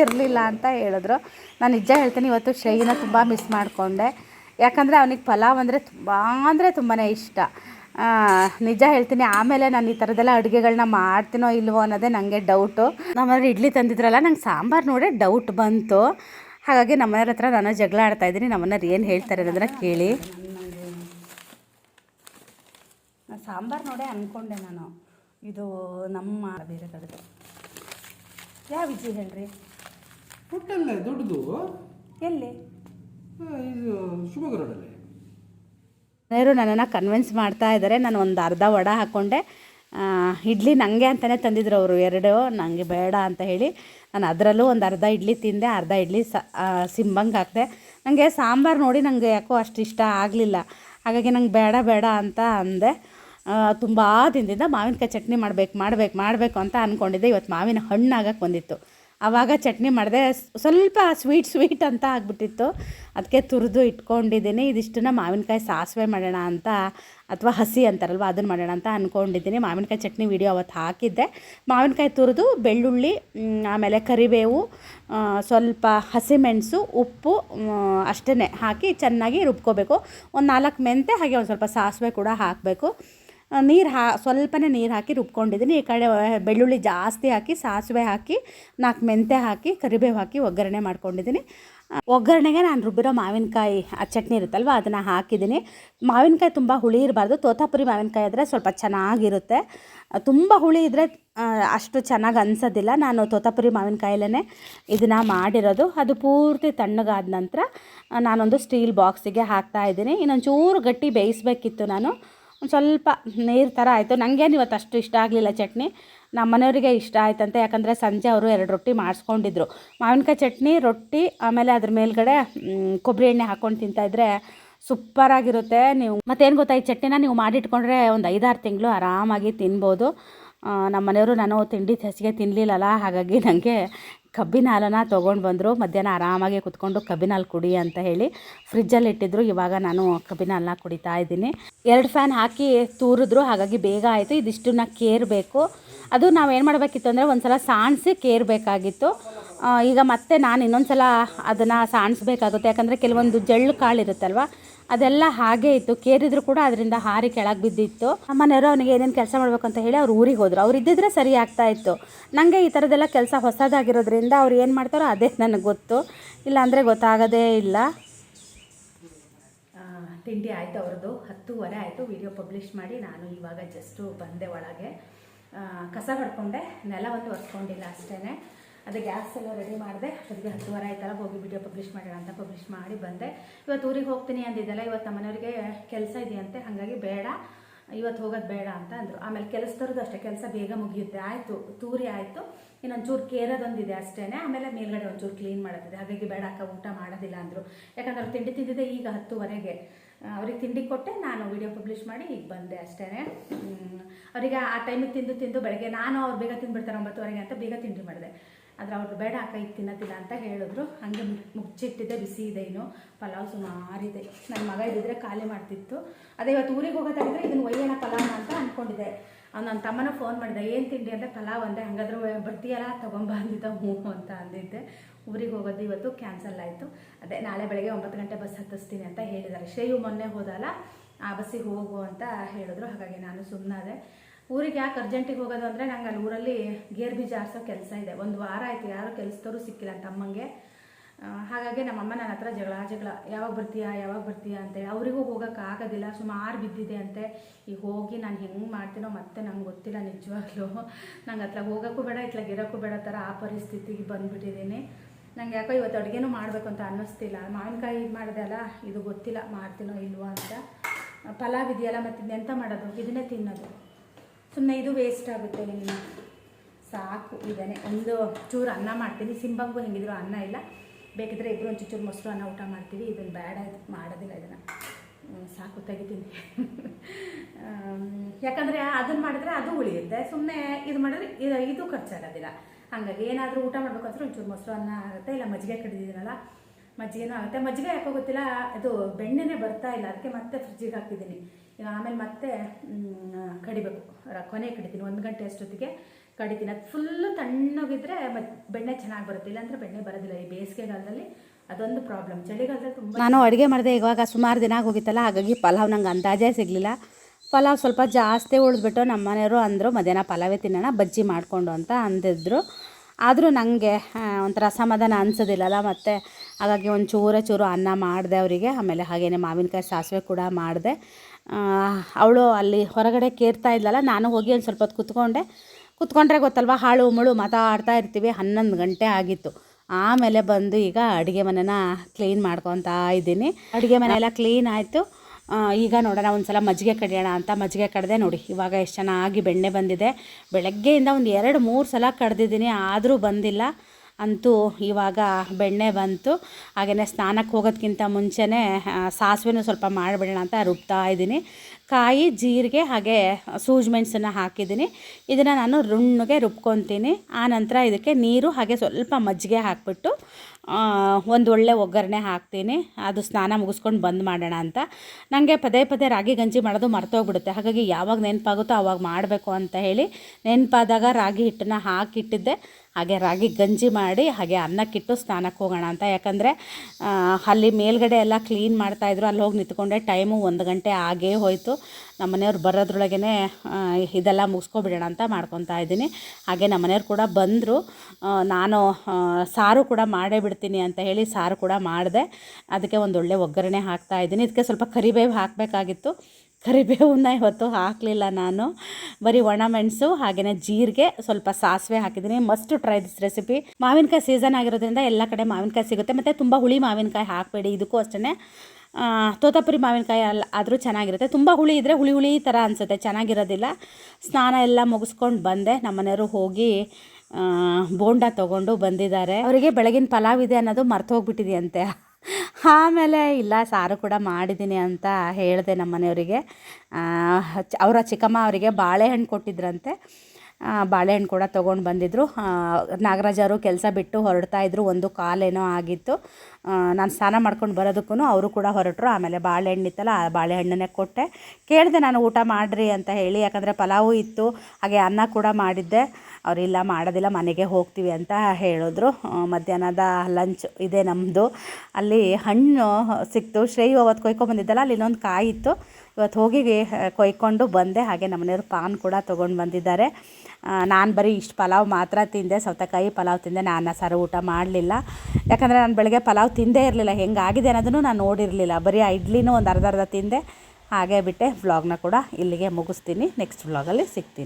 ಇರಲಿಲ್ಲ ಅಂತ ಹೇಳಿದ್ರು. ನಾನು ನಿಜ ಹೇಳ್ತೀನಿ, ಇವತ್ತು ಶೈನ ತುಂಬ ಮಿಸ್ ಮಾಡಿಕೊಂಡೆ. ಯಾಕಂದರೆ ಅವನಿಗೆ ಪಲಾವ್ ಅಂದರೆ ತುಂಬ, ಅಂದರೆ ತುಂಬಾ ಇಷ್ಟ. ನಿಜ ಹೇಳ್ತೀನಿ, ಆಮೇಲೆ ನಾನು ಈ ಥರದ್ದೆಲ್ಲ ಅಡುಗೆಗಳನ್ನ ಮಾಡ್ತೀನೋ ಇಲ್ವೋ ಅನ್ನೋದೇ ನನಗೆ ಡೌಟು ನಮ್ಮನೇಲಿ ಇಡ್ಲಿ ತಂದಿದ್ರಲ್ಲ, ನಂಗೆ ಸಾಂಬಾರು ನೋಡೇ ಡೌಟ್ ಬಂತು. ಹಾಗಾಗಿ ನಮ್ಮನೆಯವ್ರ ಹತ್ರ ನಾನು ಜಗಳ ಆಡ್ತಾಯಿದ್ದೀನಿ ನಮ್ಮನೆಯವ್ರು ಏನು ಹೇಳ್ತಾರೆ ಅನ್ನೋದನ್ನ ಕೇಳಿ. ಸಾಂಬಾರು ನೋಡೇ ಅಂದ್ಕೊಂಡೆ ನಾನು. ಇದು ನಮ್ಮ ಬೇರೆ ಕಡೆದು ಯಾವ ವಿಜಿ ಹೇಳ್ರಿ? ಹೋಟೆಲ್ ದೊಡ್ಡದು? ಎಲ್ಲಿ? ಇದು ಶಿವಮೊಗ್ಗ ರೋಡಲ್ಲಿ ಮನೆಯವರು ನನ್ನನ್ನು ಕನ್ವಿನ್ಸ್ ಮಾಡ್ತಾ ಇದ್ದಾರೆ ನಾನು ಒಂದು ಅರ್ಧ ವಡ ಹಾಕ್ಕೊಂಡೆ ಇಡ್ಲಿ ನನಗೆ ಅಂತಲೇ ತಂದಿದ್ರು ಅವರು ಎರಡು. ನನಗೆ ಬೇಡ ಅಂತ ಹೇಳಿ ನಾನು ಅದರಲ್ಲೂ ಒಂದು ಅರ್ಧ ಇಡ್ಲಿ ತಿಂದೆ ಅರ್ಧ ಇಡ್ಲಿ ಸ ಸಿಂಬಂಗೆ ಹಾಕಿದೆ. ನನಗೆ ಸಾಂಬಾರು ನೋಡಿ ನನಗೆ ಯಾಕೋ ಅಷ್ಟು ಇಷ್ಟ ಆಗಲಿಲ್ಲ. ಹಾಗಾಗಿ ನಂಗೆ ಬೇಡ ಬೇಡ ಅಂತ ಅಂದೆ. ತುಂಬ ದಿನದಿಂದ ಮಾವಿನಕಾಯಿ ಚಟ್ನಿ ಮಾಡ್ಬೇಕು ಮಾಡ್ಬೇಕು, ಮಾಡಬೇಕು ಅಂತ ಅಂದ್ಕೊಂಡಿದ್ದೆ ಇವತ್ತು ಮಾವಿನ ಹಣ್ಣಾಗಕ್ಕೆ ಬಂದಿತ್ತು. ಆವಾಗ ಚಟ್ನಿ ಮಾಡಿದೆ ಸ್ವಲ್ಪ ಸ್ವೀಟ್ ಸ್ವೀಟ್ ಅಂತ ಆಗಿಬಿಟ್ಟಿತ್ತು. ಅದಕ್ಕೆ ತುರಿದು ಇಟ್ಕೊಂಡಿದ್ದೀನಿ. ಇದಿಷ್ಟನ್ನ ಮಾವಿನಕಾಯಿ ಸಾಸಿವೆ ಮಾಡೋಣ ಅಂತ ಅಥವಾ ಹಸಿ ಅಂತಾರಲ್ವ, ಅದನ್ನು ಮಾಡೋಣ ಅಂತ ಅಂದ್ಕೊಂಡಿದ್ದೀನಿ ಮಾವಿನಕಾಯಿ ಚಟ್ನಿ ವೀಡಿಯೋ ಅವತ್ತು ಹಾಕಿದ್ದೆ. ಮಾವಿನಕಾಯಿ ತುರಿದು, ಬೆಳ್ಳುಳ್ಳಿ ಆಮೇಲೆ ಕರಿಬೇವು ಸ್ವಲ್ಪ ಹಸಿಮೆಣಸು, ಉಪ್ಪು ಅಷ್ಟೇ ಹಾಕಿ ಚೆನ್ನಾಗಿ ರುಬ್ಕೋಬೇಕು. ಒಂದು ನಾಲ್ಕು ಮೆಂತೆ ಹಾಗೆ ಒಂದು ಸ್ವಲ್ಪ ಸಾಸಿವೆ ಕೂಡ ಹಾಕಬೇಕು. ನೀರು ಹಾ, ಸ್ವಲ್ಪನೇ ನೀರು ಹಾಕಿ ರುಬ್ಕೊಂಡಿದ್ದೀನಿ. ಈ ಕಡೆ ಬೆಳ್ಳುಳ್ಳಿ ಜಾಸ್ತಿ ಹಾಕಿ, ಸಾಸಿವೆ ಹಾಕಿ ನಾಲ್ಕು ಮೆಂತೆ ಹಾಕಿ, ಕರಿಬೇವು ಹಾಕಿ ಒಗ್ಗರಣೆ ಮಾಡ್ಕೊಂಡಿದ್ದೀನಿ. ಒಗ್ಗರಣೆಗೆ ನಾನು ರುಬ್ಬಿರೋ ಮಾವಿನಕಾಯಿ, ಆ, ಚಟ್ನಿ ಇರುತ್ತಲ್ವ, ಅದನ್ನು ಹಾಕಿದ್ದೀನಿ. ಮಾವಿನಕಾಯಿ ತುಂಬ ಹುಳಿ ಇರಬಾರ್ದು. ತೋತಾಪುರಿ ಮಾವಿನಕಾಯಿ ಆದರೆ ಸ್ವಲ್ಪ ಚೆನ್ನಾಗಿರುತ್ತೆ. ತುಂಬ ಹುಳಿ ಇದ್ದರೆ ಅಷ್ಟು ಚೆನ್ನಾಗಿ ಅನಿಸೋದಿಲ್ಲ. ನಾನು ತೋತಾಪುರಿ ಮಾವಿನಕಾಯಲ್ಲೇ ಇದನ್ನು ಮಾಡಿರೋದು. ಅದು ಪೂರ್ತಿ ತಣ್ಣಗಾದ ನಂತರ ನಾನೊಂದು ಸ್ಟೀಲ್ ಬಾಕ್ಸಿಗೆ ಹಾಕ್ತಾ ಇದ್ದೀನಿ. ಇನ್ನೊಂಚೂರು ಗಟ್ಟಿ ಬೇಯಿಸಬೇಕಿತ್ತು ನಾನು. ಒಂದು ಸ್ವಲ್ಪ ನೀರು ಥರ ಆಯಿತು. ನನಗೇನು ಇವತ್ತು ಅಷ್ಟು ಇಷ್ಟ ಆಗಲಿಲ್ಲ ಚಟ್ನಿ. ನಮ್ಮ ಮನೆಯವರಿಗೆ ಇಷ್ಟ ಆಯ್ತಂತೆ. ಯಾಕಂದರೆ ಸಂಜೆ ಅವರು ಎರಡು ರೊಟ್ಟಿ ಮಾಡಿಸ್ಕೊಂಡಿದ್ರು. ಮಾವಿನಕಾಯಿ ಚಟ್ನಿ, ರೊಟ್ಟಿ, ಆಮೇಲೆ ಅದ್ರ ಮೇಲ್ಗಡೆ ಕೊಬ್ಬರಿ ಎಣ್ಣೆ ಹಾಕ್ಕೊಂಡು ತಿಂತಾಯಿದ್ರೆ ಸೂಪರಾಗಿರುತ್ತೆ ನೀವು ಮತ್ತೇನು ಗೊತ್ತಾ, ಈ ಚಟ್ನಿನ ನೀವು ಮಾಡಿಟ್ಕೊಂಡ್ರೆ ಒಂದು ಐದಾರು ತಿಂಗಳು ಆರಾಮಾಗಿ ತಿನ್ಬೋದು. ನಮ್ಮ ಮನೆಯವರು ನಾನು ತಿಂಡಿ ಹಸಿಗೆ ತಿನ್ನಲಿಲ್ಲಲ್ಲ ಹಾಗಾಗಿ ನನಗೆ ಕಬ್ಬಿನ ಹಾಲನ್ನು ತೊಗೊಂಡು ಬಂದರು. ಮಧ್ಯಾಹ್ನ ಆರಾಮಾಗಿ ಕುತ್ಕೊಂಡು ಕಬ್ಬಿನ ಹಾಲು ಕುಡಿ ಅಂತ ಹೇಳಿ ಫ್ರಿಜ್ಜಲ್ಲಿ ಇಟ್ಟಿದ್ರು. ಇವಾಗ ನಾನು ಕಬ್ಬಿನ ಹಾಲನ್ನ ಕುಡಿತಾ ಇದ್ದೀನಿ. ಎರಡು ಫ್ಯಾನ್ ಹಾಕಿ ತೂರಿದ್ರು. ಹಾಗಾಗಿ ಬೇಗ ಆಯಿತು. ಇದಿಷ್ಟನ್ನ ಕೇರಬೇಕು ಅದು ನಾವು ಏನು ಮಾಡಬೇಕಿತ್ತು ಅಂದರೆ ಒಂದು ಸಲ ಸಾಣಿಸಿ ಕೇರಬೇಕಾಗಿತ್ತು ಈಗ ಮತ್ತೆ ನಾನು ಇನ್ನೊಂದು ಸಲ ಅದನ್ನು ಸಾಣಿಸ್ಬೇಕಾಗುತ್ತೆ. ಯಾಕಂದರೆ ಕೆಲವೊಂದು ಜಳ್ಳು ಕಾಳು ಇರುತ್ತಲ್ವ ಅದೆಲ್ಲ ಹಾಗೆ ಇತ್ತು. ಕೇರಿದ್ರು ಕೂಡ ಅದರಿಂದ ಹಾರಿ ಕೆಳಗೆ ಬಿದ್ದಿತ್ತು. ಮನೆಯವರು ಅವನಿಗೆ ಏನೇನು ಕೆಲಸ ಮಾಡ್ಬೇಕು ಅಂತ ಹೇಳಿ ಅವ್ರು ಊರಿಗೆ ಹೋದ್ರು. ಅವ್ರು ಇದ್ದಿದ್ರೆ ಸರಿ ಆಗ್ತಾ ಇತ್ತು. ನನಗೆ ಈ ಥರದ್ದೆಲ್ಲ ಕೆಲಸ ಹೊಸದಾಗಿರೋದ್ರಿಂದ ಅವ್ರು ಏನು ಮಾಡ್ತಾರೋ ಅದೇ ನನಗೆ ಗೊತ್ತು. ಇಲ್ಲಾಂದರೆ ಗೊತ್ತಾಗೋದೇ ಇಲ್ಲ. ತಿಂಡಿ ಆಯಿತು ಅವ್ರದ್ದು ಹತ್ತುವರೆ ಆಯಿತು. ವಿಡಿಯೋ ಪಬ್ಲಿಷ್ ಮಾಡಿ ನಾನು ಇವಾಗ ಜಸ್ಟು ಬಂದೆ ಒಳಗೆ. ಕಸ ಹೊಡ್ಕೊಂಡೆ. ನೆಲ ಒಂದು ಅಷ್ಟೇ ಅದೇ ಗ್ಯಾಸ್ ಎಲ್ಲ ರೆಡಿ ಮಾಡಿದೆ. ಅಷ್ಟೊತ್ತಿಗೆ ಹತ್ತುವರೆ ಆಯ್ತಲ್ಲ, ಹೋಗಿ ವಿಡಿಯೋ ಪಬ್ಲಿಷ್ ಮಾಡೋಣ ಅಂತ ಪಬ್ಲಿಷ್ ಮಾಡಿ ಬಂದೆ. ಇವತ್ತು ಊರಿಗೆ ಹೋಗ್ತೀನಿ ಅಂದಿದ್ದಲ್ಲ, ಇವತ್ತು ನಮ್ಮನೆಯವ್ರಿಗೆ ಕೆಲಸ ಇದೆಯಂತೆ, ಹಾಗಾಗಿ ಬೇಡ. ಇವತ್ತು ಹೋಗೋದು ಬೇಡ ಅಂತ ಅಂದರು. ಆಮೇಲೆ ಕೆಲಸದವ್ರದ್ದು ಅಷ್ಟೇ, ಕೆಲಸ ಬೇಗ ಮುಗಿಯುತ್ತೆ. ಆಯಿತು, ತೂರಿ ಆಯಿತು. ಇನ್ನೊಂಚೂರು ಕೇರೋದೊಂದಿದೆ ಅಷ್ಟೇ ಆಮೇಲೆ ಮೇಲ್ಗಡೆ ಒಂಚೂರು ಕ್ಲೀನ್ ಮಾಡೋದಿದೆ ಹಾಗಾಗಿ ಬೇಡ ಅಕ್ಕ, ಊಟ ಮಾಡೋದಿಲ್ಲ ಅಂದರು. ಯಾಕಂದ್ರೆ ತಿಂಡಿ ತಿಂದಿದ್ದೆ ಈಗ ಹತ್ತುವರೆಗೆ. ಅವ್ರಿಗೆ ತಿಂಡಿ ಕೊಟ್ಟೆ, ನಾನು ವಿಡಿಯೋ ಪಬ್ಲಿಷ್ ಮಾಡಿ ಈಗ ಬಂದೆ ಅಷ್ಟೇ ಅವರಿಗೆ ಆ ಟೈಮಿಗೆ ತಿಂದು ತಿಂದು ಬೆಳಗ್ಗೆ ನಾನು ಅವ್ರು ಬೇಗ ತಿಂದುಬಿಡ್ತಾರೆ ಒಂಬತ್ತುವರೆಗೆ ಅಂತ ಬೇಗ ತಿಂಡಿ ಮಾಡಿದೆ. ಆದರೆ ಅವ್ರು ಬೇಡ ಅಕ್ಕ ಈಗ ತಿನ್ನೋದಿಲ್ಲ ಅಂತ ಹೇಳಿದ್ರು. ಹಾಗೆ ಮುಚ್ಚಿಟ್ಟಿದೆ ಬಿಸಿ ಇದೆ ಏನು ಪಲಾವ್ ಸುಮಾರಿದೆ. ನನ್ನ ಮಗ ಇದ್ದಿದ್ರೆ ಖಾಲಿ ಮಾಡ್ತಿತ್ತು. ಅದೇ ಇವತ್ತು ಊರಿಗೆ ಹೋಗೋದಾಗಿದ್ರೆ ಇದನ್ನು ಒಯ್ಯೋಣ ಪಲಾವ್ ಅಂತ ಅಂದ್ಕೊಂಡಿದ್ದೆ ನನ್ನ ತಮ್ಮನ ಫೋನ್ ಮಾಡಿದೆ, ಏನು ತಿಂಡಿ ಅಂದರೆ ಪಲಾವ್ ಅಂದೆ ಹಾಗಾದ್ರೂ ಬರ್ತೀಯಲ್ಲ, ತೊಗೊಂಬ ಅಂದಿದ್ದ, ಹ್ಞೂ ಅಂತ ಅಂದಿದ್ದೆ. ಊರಿಗೆ ಹೋಗೋದು ಇವತ್ತು ಕ್ಯಾನ್ಸಲ್ ಆಯಿತು. ಅದೇ ನಾಳೆ ಬೆಳಗ್ಗೆ ಒಂಬತ್ತು ಗಂಟೆ ಬಸ್ ಹತ್ತಿಸ್ತೀನಿ ಅಂತ ಹೇಳಿದ್ದಾರೆ. ಶ್ರೇಯು ಮೊನ್ನೆ ಹೋದಲ್ಲ, ಆ ಬಸ್ಸಿಗೆ ಹೋಗು ಅಂತ ಹೇಳಿದ್ರು. ಹಾಗಾಗಿ ನಾನು ಸುಮ್ಮನಾದೆ ಊರಿಗೆ ಯಾಕೆ ಅರ್ಜೆಂಟಿಗೆ ಹೋಗೋದು ಅಂದರೆ ನಂಗೆ ಅಲ್ಲಿ ಊರಲ್ಲಿ ಗೇರ್ ಬೀಜ ಆರಿಸೋ ಕೆಲಸ ಇದೆ. ಒಂದು ವಾರ ಆಯಿತು, ಯಾರೂ ಕೆಲಸದವರು ಸಿಕ್ಕಿಲ್ಲ ತಮ್ಮಂಗೆ ಹಾಗಾಗಿ ನಮ್ಮಮ್ಮ ನನ್ನ ಹತ್ರ ಜಗಳ ಜಗಳ. ಯಾವಾಗ ಬರ್ತೀಯಾ ಯಾವಾಗ ಬರ್ತೀಯಾ ಅಂತೇಳಿ ಅವರಿಗೂ ಹೋಗೋಕೆ ಆಗೋದಿಲ್ಲ, ಸುಮಾರು ಬಿದ್ದಿದೆ ಅಂತೆ. ಈಗ ಹೋಗಿ ನಾನು ಹೆಂಗೆ ಮಾಡ್ತೀನೋ ಮತ್ತೆ ನಂಗೆ ಗೊತ್ತಿಲ್ಲ ನಿಜವಾಗ್ಲೂ. ನಂಗೆ ಹತ್ರ ಹೋಗೋಕ್ಕೂ ಬೇಡ ಇತ್ಲಾಗ ಇರೋಕ್ಕೂ ಬೇಡ ಥರ ಆ ಪರಿಸ್ಥಿತಿಗೆ ಬಂದುಬಿಟ್ಟಿದ್ದೀನಿ ನಂಗೆ ಯಾಕೋ ಇವತ್ತು ಅಡುಗೆನೂ ಮಾಡಬೇಕು ಅಂತ ಅನ್ನಿಸ್ತಿಲ್ಲ. ಮಾವಿನಕಾಯಿ ಮಾಡಿದೆ ಅಲ್ಲ, ಇದು ಗೊತ್ತಿಲ್ಲ, ಮಾಡ್ತೀನೋ ಇಲ್ವೋ ಅಂತ. ಪಲಾವ್ ಇದೆಯಲ್ಲ ಮತ್ತು ಇದೆಂತ ಮಾಡೋದು? ಇದನ್ನೇ ತಿನ್ನೋದು. ಸುಮ್ಮನೆ ಇದು ವೇಸ್ಟ್ ಆಗುತ್ತೆ ನಿಮ್ಮ ಸಾಕು ಇದೇ ಒಂದು ಚೂರು ಅನ್ನ ಮಾಡ್ತೀನಿ. ಸಿಂಬಂಗು ಹೆಂಗಿದ್ರು ಅನ್ನ ಇಲ್ಲ. ಬೇಕಿದ್ರೆ ಇಬ್ಬರು ಒಂದು ಚೂರು ಮೊಸರು ಅನ್ನ ಊಟ ಮಾಡ್ತೀವಿ. ಇದನ್ನು ಬೇಡ ಮಾಡೋದಿಲ್ಲ ಇದನ್ನು. ಸಾಕು, ತೆಗಿತೀನಿ. ಯಾಕಂದರೆ ಅದನ್ನು ಮಾಡಿದ್ರೆ ಅದು ಉಳಿಯುತ್ತೆ. ಸುಮ್ಮನೆ ಇದು ಮಾಡಿದ್ರೆ ಇದು ಇದು ಖರ್ಚಾಗೋದಿಲ್ಲ. ಹಾಗಾಗಿ ಏನಾದರೂ ಊಟ ಮಾಡಬೇಕು ಅಂದ್ರೆ ಒಂಚೂರು ಮೊಸರು ಅನ್ನ ಆಗುತ್ತೆ. ಇಲ್ಲ ಮಜ್ಜಿಗೆ ಕಡಿದಿದ್ದೀನಲ್ಲ ಮಜ್ಜಿಗೆನೂ ಆಗುತ್ತೆ. ಮಜ್ಜಿಗೆ ಯಾಕೋ ಗೊತ್ತಿಲ್ಲ, ಅದು ಬೆಣ್ಣೆನೇ ಬರ್ತಾ ಇಲ್ಲ. ಅದಕ್ಕೆ ಮತ್ತೆ ಫ್ರಿಜ್ಜಿಗೆ ಹಾಕಿದ್ದೀನಿ ಆಮೇಲೆ ಮತ್ತೆ ಕಡಿಬೇಕು. ಕೊನೆ ಕಡಿತೀನಿ, ಒಂದು ಗಂಟೆ ಅಷ್ಟೊತ್ತಿಗೆ ಕಡಿತೀನಿ. ಅದು ಫುಲ್ಲು ತಣ್ಣಗಿದ್ರೆ ಮತ್ತೆ ಬೆಣ್ಣೆ ಚೆನ್ನಾಗಿ ಬರುತ್ತೆ. ಇಲ್ಲಾಂದ್ರೆ ಬೆಣ್ಣೆ ಬರೋದಿಲ್ಲ. ಈ ಬೇಸಿಗೆಗಾಲದಲ್ಲಿ ಅದೊಂದು ಪ್ರಾಬ್ಲಮ್ ಚಳಿಗಾಲದಲ್ಲಿ ತುಂಬ ನಾನು ಅಡುಗೆ ಮಾಡಿದೆ ಇವಾಗ ಸುಮಾರು ದಿನ ಹೋಗಿತ್ತಲ್ಲ ಹಾಗಾಗಿ ಪಲಾವ್ ನಂಗೆ ಅಂದಾಜೇ ಸಿಗಲಿಲ್ಲ. ಪಲಾವ್ ಸ್ವಲ್ಪ ಜಾಸ್ತಿ ಉಳಿದ್ಬಿಟ್ಟು ನಮ್ಮ ಮನೆಯವರು ಅಂದರು, ಮಧ್ಯಾಹ್ನ ಪಲಾವೇ ತಿನ್ನೋಣ, ಬಜ್ಜಿ ಮಾಡಿಕೊಂಡು ಅಂತ ಅಂದಿದ್ರು. ಆದರೂ ನನಗೆ ಒಂಥರ ಅಸಮಾಧಾನ ಅನಿಸೋದಿಲ್ಲಲ್ಲ ಮತ್ತು. ಹಾಗಾಗಿ ಒಂದು ಚೂರ ಚೂರು ಅನ್ನ ಮಾಡಿದೆ ಅವರಿಗೆ. ಆಮೇಲೆ ಹಾಗೇನೆ ಮಾವಿನಕಾಯಿ ಸಾಸಿವೆ ಕೂಡ ಮಾಡಿದೆ. ಅವಳು ಅಲ್ಲಿ ಹೊರಗಡೆ ಕೇರ್ತಾ ಇದ್ಲಲ್ಲ, ನಾನು ಹೋಗಿ ಒಂದು ಸ್ವಲ್ಪ ಹೊತ್ತು ಕುತ್ಕೊಂಡೆ. ಕುತ್ಕೊಂಡ್ರೆ ಗೊತ್ತಲ್ವ, ಹಾಳು, ಮುಳು ಮಾತಾಡ್ತಾ ಇರ್ತೀವಿ, ಹನ್ನೊಂದು ಗಂಟೆ ಆಗಿತ್ತು. ಆಮೇಲೆ ಬಂದು ಈಗ ಅಡುಗೆ ಮನೆನ ಕ್ಲೀನ್ ಮಾಡ್ಕೊತಾ ಇದ್ದೀನಿ. ಅಡುಗೆ ಮನೆ ಎಲ್ಲ ಕ್ಲೀನ್ ಆಯಿತು. ಈಗ ನೋಡೋಣ ಒಂದು ಸಲ ಮಜ್ಜಿಗೆ ಕಡಿಯೋಣ ಅಂತ ಮಜ್ಜಿಗೆ ಕಡ್ದೆ ನೋಡಿ. ಇವಾಗ ಎಷ್ಟು ಚೆನ್ನಾಗಿ ಬೆಣ್ಣೆ ಬಂದಿದೆ. ಬೆಳಗ್ಗೆಯಿಂದ ಒಂದು ಎರಡು ಮೂರು ಸಲ ಕಡ್ದಿದ್ದೀನಿ, ಆದರೂ ಬಂದಿಲ್ಲ. ಅಂತೂ ಇವಾಗ ಬೆಣ್ಣೆ ಬಂತು. ಹಾಗೆಯೇ ಸ್ನಾನಕ್ಕೆ ಹೋಗೋದಕ್ಕಿಂತ ಮುಂಚೆನೇ ಸಾಸಿವೆನೂ ಸ್ವಲ್ಪ ಮಾಡಿಬಿಡೋಣ ಅಂತ ರುಬ್ತಾ ಇದ್ದೀನಿ. ಕಾಯಿ, ಜೀರಿಗೆ ಹಾಗೆ ಸೂಜಿ ಮೆಣಸನ್ನು ಹಾಕಿದ್ದೀನಿ. ಇದನ್ನು ನಾನು ರುಣ್ಣಗೆ ರುಬ್ಕೊತೀನಿ. ಆನಂತರ ಇದಕ್ಕೆ ನೀರು ಹಾಗೆ ಸ್ವಲ್ಪ ಮಜ್ಜಿಗೆ ಹಾಕ್ಬಿಟ್ಟು ಒಂದು ಒಳ್ಳೆ ಒಗ್ಗರಣೆ ಹಾಕ್ತೀನಿ. ಅದು ಸ್ನಾನ ಮುಗಿಸ್ಕೊಂಡು ಬಂದ್ ಮಾಡೋಣ ಅಂತ. ನನಗೆ ಪದೇ ಪದೇ ರಾಗಿ ಗಂಜಿ ಮಾಡೋದು ಮರ್ತೋಗ್ಬಿಡುತ್ತೆ. ಹಾಗಾಗಿ ಯಾವಾಗ ನೆನಪಾಗುತ್ತೋ ಆವಾಗ ಮಾಡಬೇಕು ಅಂತ ಹೇಳಿ ನೆನಪಾದಾಗ ರಾಗಿ ಹಿಟ್ಟನ್ನ ಹಾಕಿಟ್ಟಿದ್ದೆ. ಹಾಗೆ ರಾಗಿ ಗಂಜಿ ಮಾಡಿ, ಹಾಗೆ ಅನ್ನಕ್ಕಿಟ್ಟು ಸ್ನಾನಕ್ಕೆ ಹೋಗೋಣ ಅಂತ. ಯಾಕಂದರೆ ಅಲ್ಲಿ ಮೇಲ್ಗಡೆ ಎಲ್ಲ ಕ್ಲೀನ್ ಮಾಡ್ತಾಯಿದ್ರು ಅಲ್ಲಿ ಹೋಗಿ ನಿಂತ್ಕೊಂಡೆ. ಟೈಮು ಒಂದು ಗಂಟೆ ಆಗೇ ಹೋಯಿತು. ನಮ್ಮ ಮನೆಯವ್ರು ಬರೋದ್ರೊಳಗೇ ಇದೆಲ್ಲ ಮುಗಿಸ್ಕೊಬಿಡೋಣ ಅಂತ ಮಾಡ್ಕೊತಾ ಇದ್ದೀನಿ. ಹಾಗೆ ನಮ್ಮ ಮನೆಯವ್ರು ಕೂಡ ಬಂದರು. ನಾನು ಸಾರು ಕೂಡ ಮಾಡೇ ಬಿಡ್ತೀನಿ ಅಂತ ಹೇಳಿ ಸಾರು ಕೂಡ ಮಾಡಿದೆ. ಅದಕ್ಕೆ ಒಂದು ಒಳ್ಳೆ ಒಗ್ಗರಣೆ ಹಾಕ್ತಾ ಇದ್ದೀನಿ. ಇದಕ್ಕೆ ಸ್ವಲ್ಪ ಕರಿಬೇವು ಹಾಕಬೇಕಾಗಿತ್ತು. ಕರಿಬೇವನ್ನ ಇವತ್ತು ಹಾಕಲಿಲ್ಲ ನಾನು. ಬರೀ ಒಣಮೆಣಸು ಹಾಗೆಯೇ ಜೀರಿಗೆ, ಸ್ವಲ್ಪ ಸಾಸಿವೆ ಹಾಕಿದ್ದೀನಿ. ಮಸ್ಟ್ ಟ್ರೈ ದಿಸ್ ರೆಸಿಪಿ ಮಾವಿನಕಾಯಿ ಸೀಸನ್ ಆಗಿರೋದ್ರಿಂದ ಎಲ್ಲ ಕಡೆ ಮಾವಿನಕಾಯಿ ಸಿಗುತ್ತೆ. ಮತ್ತು ತುಂಬ ಹುಳಿ ಮಾವಿನಕಾಯಿ ಹಾಕಬೇಡಿ. ಇದಕ್ಕೂ ಅಷ್ಟೇ ತೋತಾಪುರಿ ಮಾವಿನಕಾಯಿ ಅಲ್ಲ ಆದರೂ ಚೆನ್ನಾಗಿರುತ್ತೆ. ತುಂಬ ಹುಳಿ ಇದ್ದರೆ ಹುಳಿ ಹುಳಿ ಥರ ಅನಿಸುತ್ತೆ, ಚೆನ್ನಾಗಿರೋದಿಲ್ಲ. ಸ್ನಾನ ಎಲ್ಲ ಮುಗಿಸ್ಕೊಂಡು ಬಂದೆ. ನಮ್ಮ ಮನೆಯವರು ಹೋಗಿ ಬೋಂಡ ತಗೊಂಡು ಬಂದಿದ್ದಾರೆ. ಅವರಿಗೆ ಬೆಳಗಿನ ಪಲಾವ್ ಇದೆ ಅನ್ನೋದು ಮರ್ತು ಹೋಗ್ಬಿಟ್ಟಿದೆಯಂತೆ. ಆಮೇಲೆ ಇಲ್ಲ, ಸಾರು ಕೂಡ ಮಾಡಿದ್ದೀನಿ ಅಂತ ಹೇಳಿದೆ ನಮ್ಮ ಮನೆಯವರಿಗೆ ಅವರ ಚಿಕ್ಕಮ್ಮ ಅವರಿಗೆ ಬಾಳೆಹಣ್ಣು ಕೊಟ್ಟಿದ್ರಂತೆ. ಬಾಳೆಹಣ್ಣು ಕೂಡ ತೊಗೊಂಡು ಬಂದಿದ್ದರು ನಾಗರಾಜ್ ಕೆಲಸ ಬಿಟ್ಟು ಹೊರಡ್ತಾ ಇದ್ದರು ಒಂದು ಕಾಲೇನೋ ಆಗಿತ್ತು. ನಾನು ಸ್ನಾನ ಮಾಡ್ಕೊಂಡು ಬರೋದಕ್ಕೂ ಅವರು ಕೂಡ ಹೊರಟರು. ಆಮೇಲೆ ಬಾಳೆಹಣ್ಣು ಇತ್ತಲ್ಲ ಆ ಬಾಳೆಹಣ್ಣನ್ನೇ ಕೊಟ್ಟೆ. ಕೇಳಿದೆ ನಾನು ಊಟ ಮಾಡಿರಿ ಅಂತ ಹೇಳಿ. ಯಾಕಂದರೆ ಪಲಾವು ಇತ್ತು. ಹಾಗೆ ಅನ್ನ ಕೂಡ ಮಾಡಿದ್ದೆ. ಅವರಿಲ್ಲ ಮಾಡೋದಿಲ್ಲ, ಮನೆಗೆ ಹೋಗ್ತೀವಿ ಅಂತ ಹೇಳಿದ್ರು. ಮಧ್ಯಾಹ್ನದ ಲಂಚ್ ಇದೆ ನಮ್ಮದು ಅಲ್ಲಿ ಹಣ್ಣು ಸಿಕ್ತು. ಶ್ರೇಯು ಅವತ್ತು ಕೊಯ್ಕೊಂಬಂದಿದ್ದಲ್ಲ ಅಲ್ಲಿ ಇನ್ನೊಂದು ಕಾಯಿ ಇತ್ತು. ಇವತ್ತು ಹೋಗಿ ಕೊಯ್ಕೊಂಡು ಬಂದೆ. ಹಾಗೆ ನಮ್ಮನೆಯವರು ಪಾನ್ ಕೂಡ ತೊಗೊಂಡು ಬಂದಿದ್ದಾರೆ. ನಾನು ಬರೀ ಇಷ್ಟು ಪಲಾವ್ ಮಾತ್ರ ತಿಂದೆ. ಸೌತೆಕಾಯಿ ಪಲಾವ್ ತಿಂದೆ. ನಾನು ಸಾರು ಊಟ ಮಾಡಲಿಲ್ಲ. ಯಾಕಂದರೆ ನಾನು ಬೆಳಗ್ಗೆ ಪಲಾವ್ ತಿಂದೇ ಇರಲಿಲ್ಲ. ಹೆಂಗಾಗಿದೆ ಅನ್ನೋದನ್ನು ನಾನು ನೋಡಿರಲಿಲ್ಲ. ಬರೀ ಇಡ್ಲಿನೂ ಒಂದು ಅರ್ಧ ಅರ್ಧ ತಿಂದೆ. ಹಾಗೆ ಬಿಟ್ಟೆ. ವ್ಲಾಗ್ನ ಕೂಡ ಇಲ್ಲಿಗೆ ಮುಗಿಸ್ತೀನಿ. ನೆಕ್ಸ್ಟ್ ವ್ಲಾಗಲ್ಲಿ ಸಿಗ್ತೀನಿ.